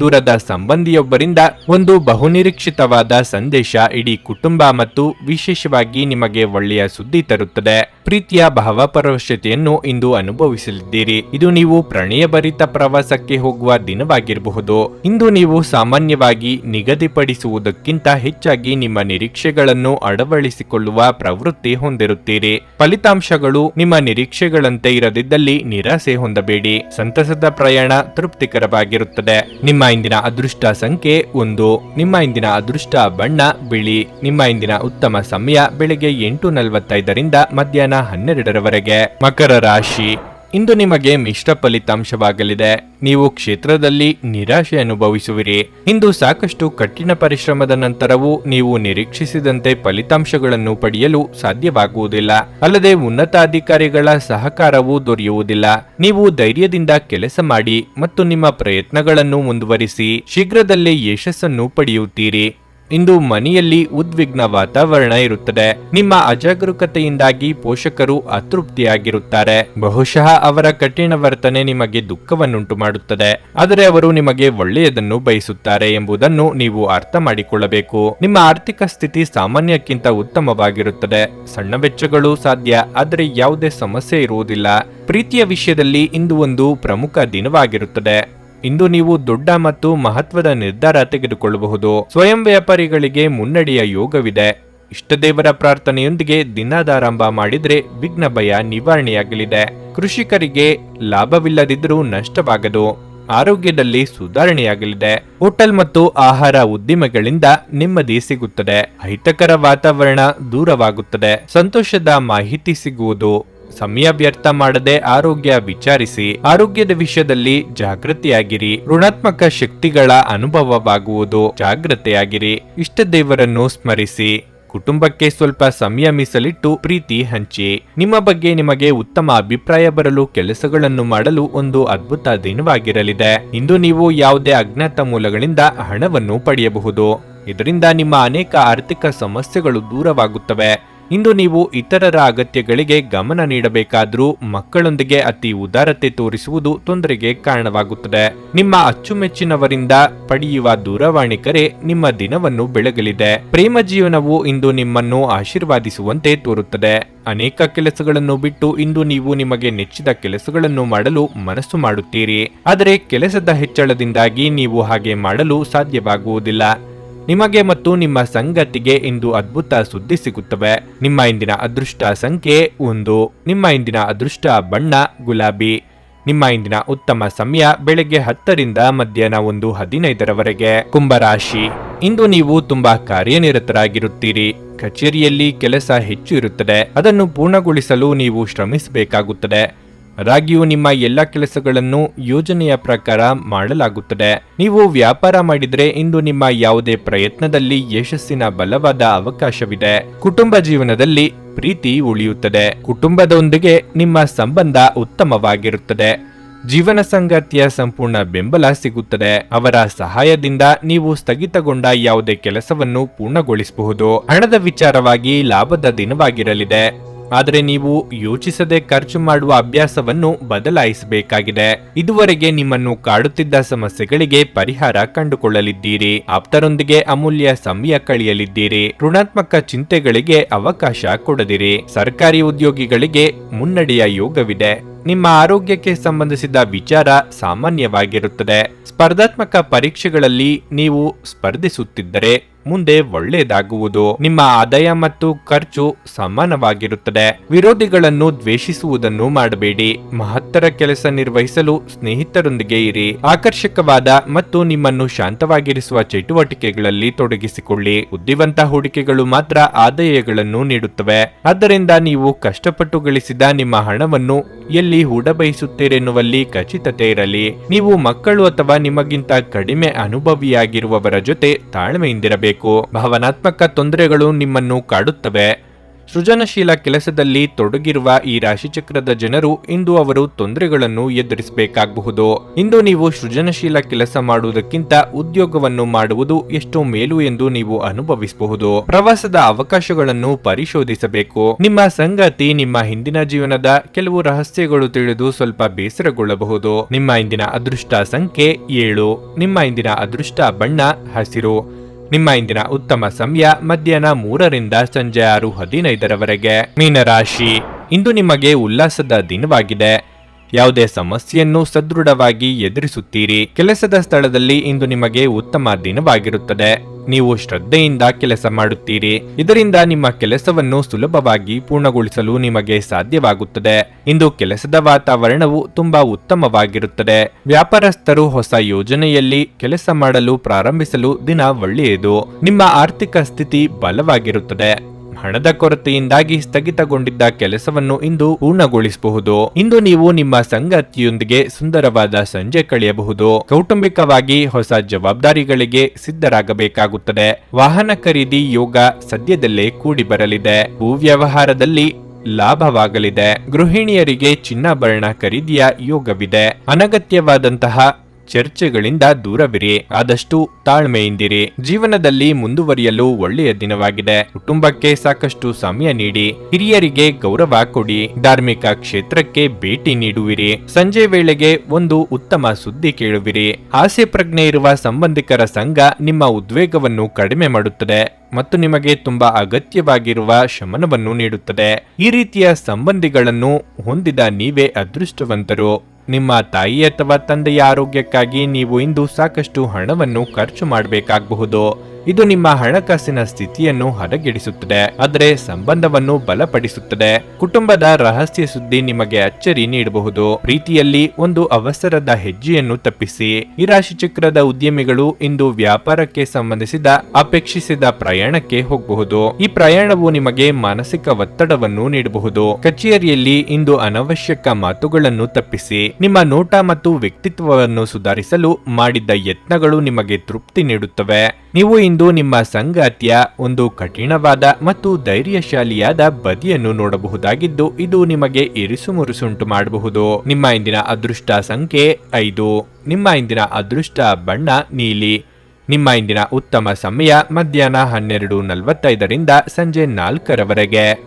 ದೂರದ ಸಂಬಂಧಿಯೊಬ್ಬರಿಂದ ಒಂದು ಬಹುನಿರೀಕ್ಷಿತವಾದ ಸಂದೇಶ ಇಡೀ ಕುಟುಂಬ ಮತ್ತು ವಿಶೇಷವಾಗಿ ನಿಮಗೆ ಒಳ್ಳೆಯ ಸುದ್ದಿ ತರುತ್ತದೆ. ಪ್ರೀತಿಯ ಭಾವಪರವಶತೆಯನ್ನು ಇಂದು ಅನುಭವಿಸಲಿದ್ದೀರಿ. ಇದು ನೀವು ಪ್ರಣಯಭರಿತ ಪ್ರವಾಸಕ್ಕೆ ಹೋಗುವ ದಿನವಾಗಿರಬಹುದು. ಇಂದು ನೀವು ಸಾಮಾನ್ಯವಾಗಿ ನಿಗದಿಪಡಿಸುವುದಕ್ಕಿಂತ ಹೆಚ್ಚಾಗಿ ನಿಮ್ಮ ನಿರೀಕ್ಷೆಗಳನ್ನು ಅಳವಡಿಸಿಕೊಳ್ಳುವ ಪ್ರವೃತ್ತಿ ಹೊಂದಿರುತ್ತೀರಿ. ಫಲಿತಾಂಶಗಳು ನಿಮ್ಮ ನಿರೀಕ್ಷೆಗಳಂತೆ ಇರದಿದ್ದಲ್ಲಿ ನಿರಾಸೆ ಹೊಂದಬೇಡಿ. ಸಂತಸದ ಪ್ರಯಾಣ ತೃಪ್ತಿಕರವಾಗಿರುತ್ತದೆ. ನಿಮ್ಮ ಇಂದಿನ ಅದೃಷ್ಟ ಸಂಖ್ಯೆ ಒಂದು. ನಿಮ್ಮ ಇಂದಿನ ಅದೃಷ್ಟ ಬಣ್ಣ, ಬಿಳಿ. ನಿಮ್ಮ ಇಂದಿನ ಉತ್ತಮ ಸಮಯ ಬೆಳಿಗ್ಗೆ ಎಂಟು ನಲವತ್ತೈದರಿಂದ ಮಧ್ಯಾಹ್ನ ಹನ್ನೆರಡರವರೆಗೆ. ಮಕರ ರಾಶಿ. ಇಂದು ನಿಮಗೆ ಮಿಶ್ರ ಫಲಿತಾಂಶವಾಗಲಿದೆ. ನೀವು ಕ್ಷೇತ್ರದಲ್ಲಿ ನಿರಾಶೆ ಅನುಭವಿಸುವಿರಿ. ಇಂದು ಸಾಕಷ್ಟು ಕಠಿಣ ಪರಿಶ್ರಮದ ನಂತರವೂ ನೀವು ನಿರೀಕ್ಷಿಸಿದಂತೆ ಫಲಿತಾಂಶಗಳನ್ನು ಪಡೆಯಲು ಸಾಧ್ಯವಾಗುವುದಿಲ್ಲ. ಅಲ್ಲದೆ ಉನ್ನತಾಧಿಕಾರಿಗಳ ಸಹಕಾರವೂ ದೊರೆಯುವುದಿಲ್ಲ. ನೀವು ಧೈರ್ಯದಿಂದ ಕೆಲಸ ಮಾಡಿ ಮತ್ತು ನಿಮ್ಮ ಪ್ರಯತ್ನಗಳನ್ನು ಮುಂದುವರಿಸಿ. ಶೀಘ್ರದಲ್ಲೇ ಯಶಸ್ಸನ್ನು ಪಡೆಯುತ್ತೀರಿ. ಇಂದು ಮನೆಯಲ್ಲಿ ಉದ್ವಿಗ್ನ ವಾತಾವರಣ ಇರುತ್ತದೆ. ನಿಮ್ಮ ಅಜಾಗರೂಕತೆಯಿಂದಾಗಿ ಪೋಷಕರು ಅತೃಪ್ತಿಯಾಗಿರುತ್ತಾರೆ. ಬಹುಶಃ ಅವರ ಕಠಿಣ ವರ್ತನೆ ನಿಮಗೆ ದುಃಖವನ್ನುಂಟು ಮಾಡುತ್ತದೆ. ಆದರೆ ಅವರು ನಿಮಗೆ ಒಳ್ಳೆಯದನ್ನು ಬಯಸುತ್ತಾರೆ ಎಂಬುದನ್ನು ನೀವು ಅರ್ಥ ಮಾಡಿಕೊಳ್ಳಬೇಕು. ನಿಮ್ಮ ಆರ್ಥಿಕ ಸ್ಥಿತಿ ಸಾಮಾನ್ಯಕ್ಕಿಂತ ಉತ್ತಮವಾಗಿರುತ್ತದೆ. ಸಣ್ಣ ವೆಚ್ಚಗಳು ಸಾಧ್ಯ, ಆದರೆ ಯಾವುದೇ ಸಮಸ್ಯೆ ಇರುವುದಿಲ್ಲ. ಪ್ರೀತಿಯ ವಿಷಯದಲ್ಲಿ ಇಂದು ಒಂದು ಪ್ರಮುಖ ದಿನವಾಗಿರುತ್ತದೆ. ಇಂದು ನೀವು ದೊಡ್ಡ ಮತ್ತು ಮಹತ್ವದ ನಿರ್ಧಾರ ತೆಗೆದುಕೊಳ್ಳಬಹುದು. ಸ್ವಯಂ ವ್ಯಾಪಾರಿಗಳಿಗೆ ಮುನ್ನಡೆಯ ಯೋಗವಿದೆ. ಇಷ್ಟದೇವರ ಪ್ರಾರ್ಥನೆಯೊಂದಿಗೆ ದಿನದಾರಂಭ ಮಾಡಿದ್ರೆ ವಿಘ್ನ ಭಯ ನಿವಾರಣೆಯಾಗಲಿದೆ. ಕೃಷಿಕರಿಗೆ ಲಾಭವಿಲ್ಲದಿದ್ದರೂ ನಷ್ಟವಾಗದು. ಆರೋಗ್ಯದಲ್ಲಿ ಸುಧಾರಣೆಯಾಗಲಿದೆ. ಹೋಟೆಲ್ ಮತ್ತು ಆಹಾರ ಉದ್ದಿಮೆಗಳಿಂದ ನೆಮ್ಮದಿ ಸಿಗುತ್ತದೆ. ಅಹಿತಕರ ವಾತಾವರಣ ದೂರವಾಗುತ್ತದೆ. ಸಂತೋಷದ ಮಾಹಿತಿ ಸಿಗುವುದು. ಸಮಯ ವ್ಯರ್ಥ ಮಾಡದೆ ಆರೋಗ್ಯ ವಿಚಾರಿಸಿ ಆರೋಗ್ಯದ ವಿಷಯದಲ್ಲಿ ಜಾಗೃತಿಯಾಗಿರಿ. ಋಣಾತ್ಮಕ ಶಕ್ತಿಗಳ ಅನುಭವವಾಗುವುದು ಜಾಗ್ರತೆಯಾಗಿರಿ ಇಷ್ಟ ದೇವರನ್ನು ಸ್ಮರಿಸಿ. ಕುಟುಂಬಕ್ಕೆ ಸ್ವಲ್ಪ ಸಮಯ ಮೀಸಲಿಟ್ಟು ಪ್ರೀತಿ ಹಂಚಿ. ನಿಮ್ಮ ಬಗ್ಗೆ ನಿಮಗೆ ಉತ್ತಮ ಅಭಿಪ್ರಾಯ ಬರಲು ಕೆಲಸಗಳನ್ನು ಮಾಡಲು ಒಂದು ಅದ್ಭುತ ದಿನವಾಗಿರಲಿದೆ. ಇಂದು ನೀವು ಯಾವುದೇ ಅಜ್ಞಾತ ಮೂಲಗಳಿಂದ ಹಣವನ್ನು ಪಡೆಯಬಹುದು. ಇದರಿಂದ ನಿಮ್ಮ ಅನೇಕ ಆರ್ಥಿಕ ಸಮಸ್ಯೆಗಳು ದೂರವಾಗುತ್ತವೆ. ಇಂದು ನೀವು ಇತರರ ಅಗತ್ಯಗಳಿಗೆ ಗಮನ ನೀಡಬೇಕಾದರೂ ಮಕ್ಕಳೊಂದಿಗೆ ಅತಿ ಉದಾರತೆ ತೋರಿಸುವುದು ತೊಂದರೆಗೆ ಕಾರಣವಾಗುತ್ತದೆ. ನಿಮ್ಮ ಅಚ್ಚುಮೆಚ್ಚಿನವರಿಂದ ಪಡೆಯುವ ದೂರವಾಣಿ ಕರೆ ನಿಮ್ಮ ದಿನವನ್ನು ಬೆಳಗಲಿದೆ. ಪ್ರೇಮ ಜೀವನವು ಇಂದು ನಿಮ್ಮನ್ನು ಆಶೀರ್ವಾದಿಸುವಂತೆ ತೋರುತ್ತದೆ. ಅನೇಕ ಕೆಲಸಗಳನ್ನು ಬಿಟ್ಟು ಇಂದು ನೀವು ನಿಮಗೆ ನೆಚ್ಚಿದ ಕೆಲಸಗಳನ್ನು ಮಾಡಲು ಮನಸ್ಸು ಮಾಡುತ್ತೀರಿ. ಆದರೆ ಕೆಲಸದ ಹೆಚ್ಚಳದಿಂದಾಗಿ ನೀವು ಹಾಗೆ ಮಾಡಲು ಸಾಧ್ಯವಾಗುವುದಿಲ್ಲ. ನಿಮಗೆ ಮತ್ತು ನಿಮ್ಮ ಸಂಗತಿಗೆ ಇಂದು ಅದ್ಭುತ ಸುದ್ದಿ ಸಿಗುತ್ತವೆ. ನಿಮ್ಮ ಇಂದಿನ ಅದೃಷ್ಟ ಸಂಖ್ಯೆ ಒಂದು. ನಿಮ್ಮ ಇಂದಿನ ಅದೃಷ್ಟ ಬಣ್ಣ, ಗುಲಾಬಿ. ನಿಮ್ಮ ಇಂದಿನ ಉತ್ತಮ ಸಮಯ ಬೆಳಗ್ಗೆ ಹತ್ತರಿಂದ ಮಧ್ಯಾಹ್ನ ಒಂದು ಹದಿನೈದರವರೆಗೆ. ಕುಂಭರಾಶಿ. ಇಂದು ನೀವು ತುಂಬಾ ಕಾರ್ಯನಿರತರಾಗಿರುತ್ತೀರಿ. ಕಚೇರಿಯಲ್ಲಿ ಕೆಲಸ ಹೆಚ್ಚು ಇರುತ್ತದೆ. ಅದನ್ನು ಪೂರ್ಣಗೊಳಿಸಲು ನೀವು ಶ್ರಮಿಸಬೇಕಾಗುತ್ತದೆ. ಆದಾಗ್ಯೂ ನಿಮ್ಮ ಎಲ್ಲ ಕೆಲಸಗಳನ್ನು ಯೋಜನೆಯ ಪ್ರಕಾರ ಮಾಡಲಾಗುತ್ತದೆ. ನೀವು ವ್ಯಾಪಾರ ಮಾಡಿದರೆ ಇಂದು ನಿಮ್ಮ ಯಾವುದೇ ಪ್ರಯತ್ನದಲ್ಲಿ ಯಶಸ್ಸಿನ ಬಲವಾದ ಅವಕಾಶವಿದೆ. ಕುಟುಂಬ ಜೀವನದಲ್ಲಿ ಪ್ರೀತಿ ಉಳಿಯುತ್ತದೆ. ಕುಟುಂಬದೊಂದಿಗೆ ನಿಮ್ಮ ಸಂಬಂಧ ಉತ್ತಮವಾಗಿರುತ್ತದೆ. ಜೀವನ ಸಂಗಾತಿಯ ಸಂಪೂರ್ಣ ಬೆಂಬಲ ಸಿಗುತ್ತದೆ. ಅವರ ಸಹಾಯದಿಂದ ನೀವು ಸ್ಥಗಿತಗೊಂಡ ಯಾವುದೇ ಕೆಲಸವನ್ನು ಪೂರ್ಣಗೊಳಿಸಬಹುದು. ಹಣದ ವಿಚಾರವಾಗಿ ಲಾಭದ ದಿನವಾಗಿರಲಿದೆ. ಆದರೆ ನೀವು ಯೋಚಿಸದೆ ಖರ್ಚು ಮಾಡುವ ಅಭ್ಯಾಸವನ್ನು ಬದಲಾಯಿಸಬೇಕಾಗಿದೆ. ಇದುವರೆಗೆ ನಿಮ್ಮನ್ನು ಕಾಡುತ್ತಿದ್ದ ಸಮಸ್ಯೆಗಳಿಗೆ ಪರಿಹಾರ ಕಂಡುಕೊಳ್ಳಲಿದ್ದೀರಿ. ಆಪ್ತರೊಂದಿಗೆ ಅಮೂಲ್ಯ ಸಮಯ ಕಳೆಯಲಿದ್ದೀರಿ. ಋಣಾತ್ಮಕ ಚಿಂತೆಗಳಿಗೆ ಅವಕಾಶ ಕೊಡದಿರಿ. ಸರ್ಕಾರಿ ಉದ್ಯೋಗಿಗಳಿಗೆ ಮುನ್ನಡೆಯ ಯೋಗವಿದೆ. ನಿಮ್ಮ ಆರೋಗ್ಯಕ್ಕೆ ಸಂಬಂಧಿಸಿದ ವಿಚಾರ ಸಾಮಾನ್ಯವಾಗಿರುತ್ತದೆ. ಸ್ಪರ್ಧಾತ್ಮಕ ಪರೀಕ್ಷೆಗಳಲ್ಲಿ ನೀವು ಸ್ಪರ್ಧಿಸುತ್ತಿದ್ದರೆ ಮುಂದೆ ಒಳ್ಳೆಯದಾಗುವುದು. ನಿಮ್ಮ ಆದಾಯ ಮತ್ತು ಖರ್ಚು ಸಮಾನವಾಗಿರುತ್ತದೆ. ವಿರೋಧಿಗಳನ್ನು ದ್ವೇಷಿಸುವುದನ್ನು ಮಾಡಬೇಡಿ. ಮಹತ್ತರ ಕೆಲಸ ನಿರ್ವಹಿಸಲು ಸ್ನೇಹಿತರೊಂದಿಗೆ ಇರಿ. ಆಕರ್ಷಕವಾದ ಮತ್ತು ನಿಮ್ಮನ್ನು ಶಾಂತವಾಗಿರಿಸುವ ಚಟುವಟಿಕೆಗಳಲ್ಲಿ ತೊಡಗಿಸಿಕೊಳ್ಳಿ. ಬುದ್ಧಿವಂತ ಹೂಡಿಕೆಗಳು ಮಾತ್ರ ಆದಾಯಗಳನ್ನು ನೀಡುತ್ತವೆ. ಆದ್ದರಿಂದ ನೀವು ಕಷ್ಟಪಟ್ಟು ಗಳಿಸಿದ ನಿಮ್ಮ ಹಣವನ್ನು ಎಲ್ಲಿ ಹೂಡಬಯಸುತ್ತೀರೆನ್ನುವಲ್ಲಿ ಖಚಿತತೆ ಇರಲಿ. ನೀವು ಮಕ್ಕಳು ಅಥವಾ ನಿಮಗಿಂತ ಕಡಿಮೆ ಅನುಭವಿಯಾಗಿರುವವರ ಜೊತೆ ತಾಳ್ಮೆಯಿಂದಿರಬೇಕು. ಭಾವನಾತ್ಮಕ ತೊಂದರೆಗಳು ನಿಮ್ಮನ್ನು ಕಾಡುತ್ತವೆ. ಸೃಜನಶೀಲ ಕೆಲಸದಲ್ಲಿ ತೊಡಗಿರುವ ಈ ರಾಶಿಚಕ್ರದ ಜನರು ಇಂದು ಅವರು ತೊಂದರೆಗಳನ್ನು ಎದುರಿಸಬೇಕಾಗಬಹುದು. ಇಂದು ನೀವು ಸೃಜನಶೀಲ ಕೆಲಸ ಮಾಡುವುದಕ್ಕಿಂತ ಉದ್ಯೋಗವನ್ನು ಮಾಡುವುದು ಎಷ್ಟು ಮೇಲು ಎಂದು ನೀವು ಅನುಭವಿಸಬಹುದು. ಪ್ರವಾಸದ ಅವಕಾಶಗಳನ್ನು ಪರಿಶೋಧಿಸಬೇಕು. ನಿಮ್ಮ ಸಂಗಾತಿ ನಿಮ್ಮ ಹಿಂದಿನ ಜೀವನದ ಕೆಲವು ರಹಸ್ಯಗಳು ತಿಳಿದು ಸ್ವಲ್ಪ ಬೇಸರಗೊಳ್ಳಬಹುದು. ನಿಮ್ಮ ಇಂದಿನ ಅದೃಷ್ಟ ಸಂಖ್ಯೆ ಏಳು. ನಿಮ್ಮ ಇಂದಿನ ಅದೃಷ್ಟ ಬಣ್ಣ ಹಸಿರು. ನಿಮ್ಮ ಇಂದಿನ ಉತ್ತಮ ಸಮಯ ಮಧ್ಯಾಹ್ನ ಮೂರರಿಂದ ಸಂಜೆ ಆರು ಹದಿನೈದರವರೆಗೆ. ಮೀನರಾಶಿ, ಇಂದು ನಿಮಗೆ ಉಲ್ಲಾಸದ ದಿನವಾಗಿದೆ. ಯಾವುದೇ ಸಮಸ್ಯೆಯನ್ನು ಸದೃಢವಾಗಿ ಎದುರಿಸುತ್ತೀರಿ. ಕೆಲಸದ ಸ್ಥಳದಲ್ಲಿ ಇಂದು ನಿಮಗೆ ಉತ್ತಮ ದಿನವಾಗಿರುತ್ತದೆ. ನೀವು ಶ್ರದ್ಧೆಯಿಂದ ಕೆಲಸ ಮಾಡುತ್ತೀರಿ. ಇದರಿಂದ ನಿಮ್ಮ ಕೆಲಸವನ್ನು ಸುಲಭವಾಗಿ ಪೂರ್ಣಗೊಳಿಸಲು ನಿಮಗೆ ಸಾಧ್ಯವಾಗುತ್ತದೆ. ಇಂದು ಕೆಲಸದ ವಾತಾವರಣವು ತುಂಬಾ ಉತ್ತಮವಾಗಿರುತ್ತದೆ. ವ್ಯಾಪಾರಸ್ಥರು ಹೊಸ ಯೋಜನೆಯಲ್ಲಿ ಕೆಲಸ ಮಾಡಲು ಪ್ರಾರಂಭಿಸಲು ದಿನ ಒಳ್ಳೆಯದು. ನಿಮ್ಮ ಆರ್ಥಿಕ ಸ್ಥಿತಿ ಬಲವಾಗಿರುತ್ತದೆ. ಹಣದ ಕೊರತೆಯಿಂದಾಗಿ ಸ್ಥಗಿತಗೊಂಡಿದ್ದ ಕೆಲಸವನ್ನು ಇಂದು ಪೂರ್ಣಗೊಳಿಸಬಹುದು. ಇಂದು ನೀವು ನಿಮ್ಮ ಸಂಗಾತಿಯೊಂದಿಗೆ ಸುಂದರವಾದ ಸಂಜೆ ಕಳೆಯಬಹುದು. ಕೌಟುಂಬಿಕವಾಗಿ ಹೊಸ ಜವಾಬ್ದಾರಿಗಳಿಗೆ ಸಿದ್ಧರಾಗಬೇಕಾಗುತ್ತದೆ. ವಾಹನ ಖರೀದಿ ಯೋಗ ಸದ್ಯದಲ್ಲೇ ಕೂಡಿ ಬರಲಿದೆ ಭೂವ್ಯವಹಾರದಲ್ಲಿ ಲಾಭವಾಗಲಿದೆ. ಗೃಹಿಣಿಯರಿಗೆ ಚಿನ್ನಾಭರಣ ಖರೀದಿಯ ಯೋಗವಿದೆ. ಅನಗತ್ಯವಾದಂತಹ ಚರ್ಚೆಗಳಿಂದ ದೂರವಿರಿ, ಆದಷ್ಟು ತಾಳ್ಮೆಯಿಂದಿರಿ. ಜೀವನದಲ್ಲಿ ಮುಂದುವರಿಯಲು ಒಳ್ಳೆಯ ದಿನವಾಗಿದೆ. ಕುಟುಂಬಕ್ಕೆ ಸಾಕಷ್ಟು ಸಮಯ ನೀಡಿ, ಹಿರಿಯರಿಗೆ ಗೌರವ ಕೊಡಿ, ಧಾರ್ಮಿಕ ಕ್ಷೇತ್ರಕ್ಕೆ ಭೇಟಿ ನೀಡುವಿರಿ. ಸಂಜೆ ವೇಳೆಗೆ ಒಂದು ಉತ್ತಮ ಸುದ್ದಿ ಕೇಳುವಿರಿ. ಆಸೆ ಪ್ರಜ್ಞೆ ಇರುವ ಸಂಬಂಧಿಕರ ಸಂಘ ನಿಮ್ಮ ಉದ್ವೇಗವನ್ನು ಕಡಿಮೆ ಮಾಡುತ್ತದೆ ಮತ್ತು ನಿಮಗೆ ತುಂಬಾ ಅಗತ್ಯವಾಗಿರುವ ಶಮನವನ್ನು ನೀಡುತ್ತದೆ. ಈ ರೀತಿಯ ಸಂಬಂಧಿಗಳನ್ನು ಹೊಂದಿದ ನೀವೇ ಅದೃಷ್ಟವಂತರು. ನಿಮ್ಮ ತಾಯಿ ಅಥವಾ ತಂದೆಯ ಆರೋಗ್ಯಕ್ಕಾಗಿ ನೀವು ಇಂದು ಸಾಕಷ್ಟು ಹಣವನ್ನು ಖರ್ಚು ಮಾಡಬೇಕಾಗಬಹುದು. ಇದು ನಿಮ್ಮ ಹಣಕಾಸಿನ ಸ್ಥಿತಿಯನ್ನು ಹದಗೆಡಿಸುತ್ತದೆ, ಆದರೆ ಸಂಬಂಧವನ್ನು ಬಲಪಡಿಸುತ್ತದೆ. ಕುಟುಂಬದ ರಹಸ್ಯ ಸುದ್ದಿ ನಿಮಗೆ ಅಚ್ಚರಿ ನೀಡಬಹುದು. ಪ್ರೀತಿಯಲ್ಲಿ ಒಂದು ಅವಸರದ ಹೆಜ್ಜೆಯನ್ನು ತಪ್ಪಿಸಿ. ಈ ರಾಶಿ ಚಕ್ರದ ಉದ್ಯಮಿಗಳು ಇಂದು ವ್ಯಾಪಾರಕ್ಕೆ ಸಂಬಂಧಿಸಿದ, ಅಪೇಕ್ಷಿಸಿದ ಪ್ರಯಾಣಕ್ಕೆ ಹೋಗಬಹುದು. ಈ ಪ್ರಯಾಣವು ನಿಮಗೆ ಮಾನಸಿಕ ಒತ್ತಡವನ್ನು ನೀಡಬಹುದು. ಕಚೇರಿಯಲ್ಲಿ ಇಂದು ಅನವಶ್ಯಕ ಮಾತುಗಳನ್ನು ತಪ್ಪಿಸಿ. ನಿಮ್ಮ ನೋಟ ಮತ್ತು ವ್ಯಕ್ತಿತ್ವವನ್ನು ಸುಧಾರಿಸಲು ಮಾಡಿದ್ದ ಯತ್ನಗಳು ನಿಮಗೆ ತೃಪ್ತಿ ನೀಡುತ್ತವೆ. ನೀವು ಇಂದು ನಿಮ್ಮ ಸಂಗಾತಿಯ ಒಂದು ಕಠಿಣವಾದ ಮತ್ತು ಧೈರ್ಯಶಾಲಿಯಾದ ಬದಿಯನ್ನು ನೋಡಬಹುದಾಗಿದ್ದು ಇದು ನಿಮಗೆ ಇರಿಸುಮುರುಸುಂಟು ಮಾಡಬಹುದು. ನಿಮ್ಮ ಇಂದಿನ ಅದೃಷ್ಟ ಸಂಖ್ಯೆ ಐದು. ನಿಮ್ಮ ಇಂದಿನ ಅದೃಷ್ಟ ಬಣ್ಣ ನೀಲಿ. ನಿಮ್ಮ ಇಂದಿನ ಉತ್ತಮ ಸಮಯ ಮಧ್ಯಾಹ್ನ ಹನ್ನೆರಡು ನಲವತ್ತೈದರಿಂದ ಸಂಜೆ ನಾಲ್ಕರವರೆಗೆ.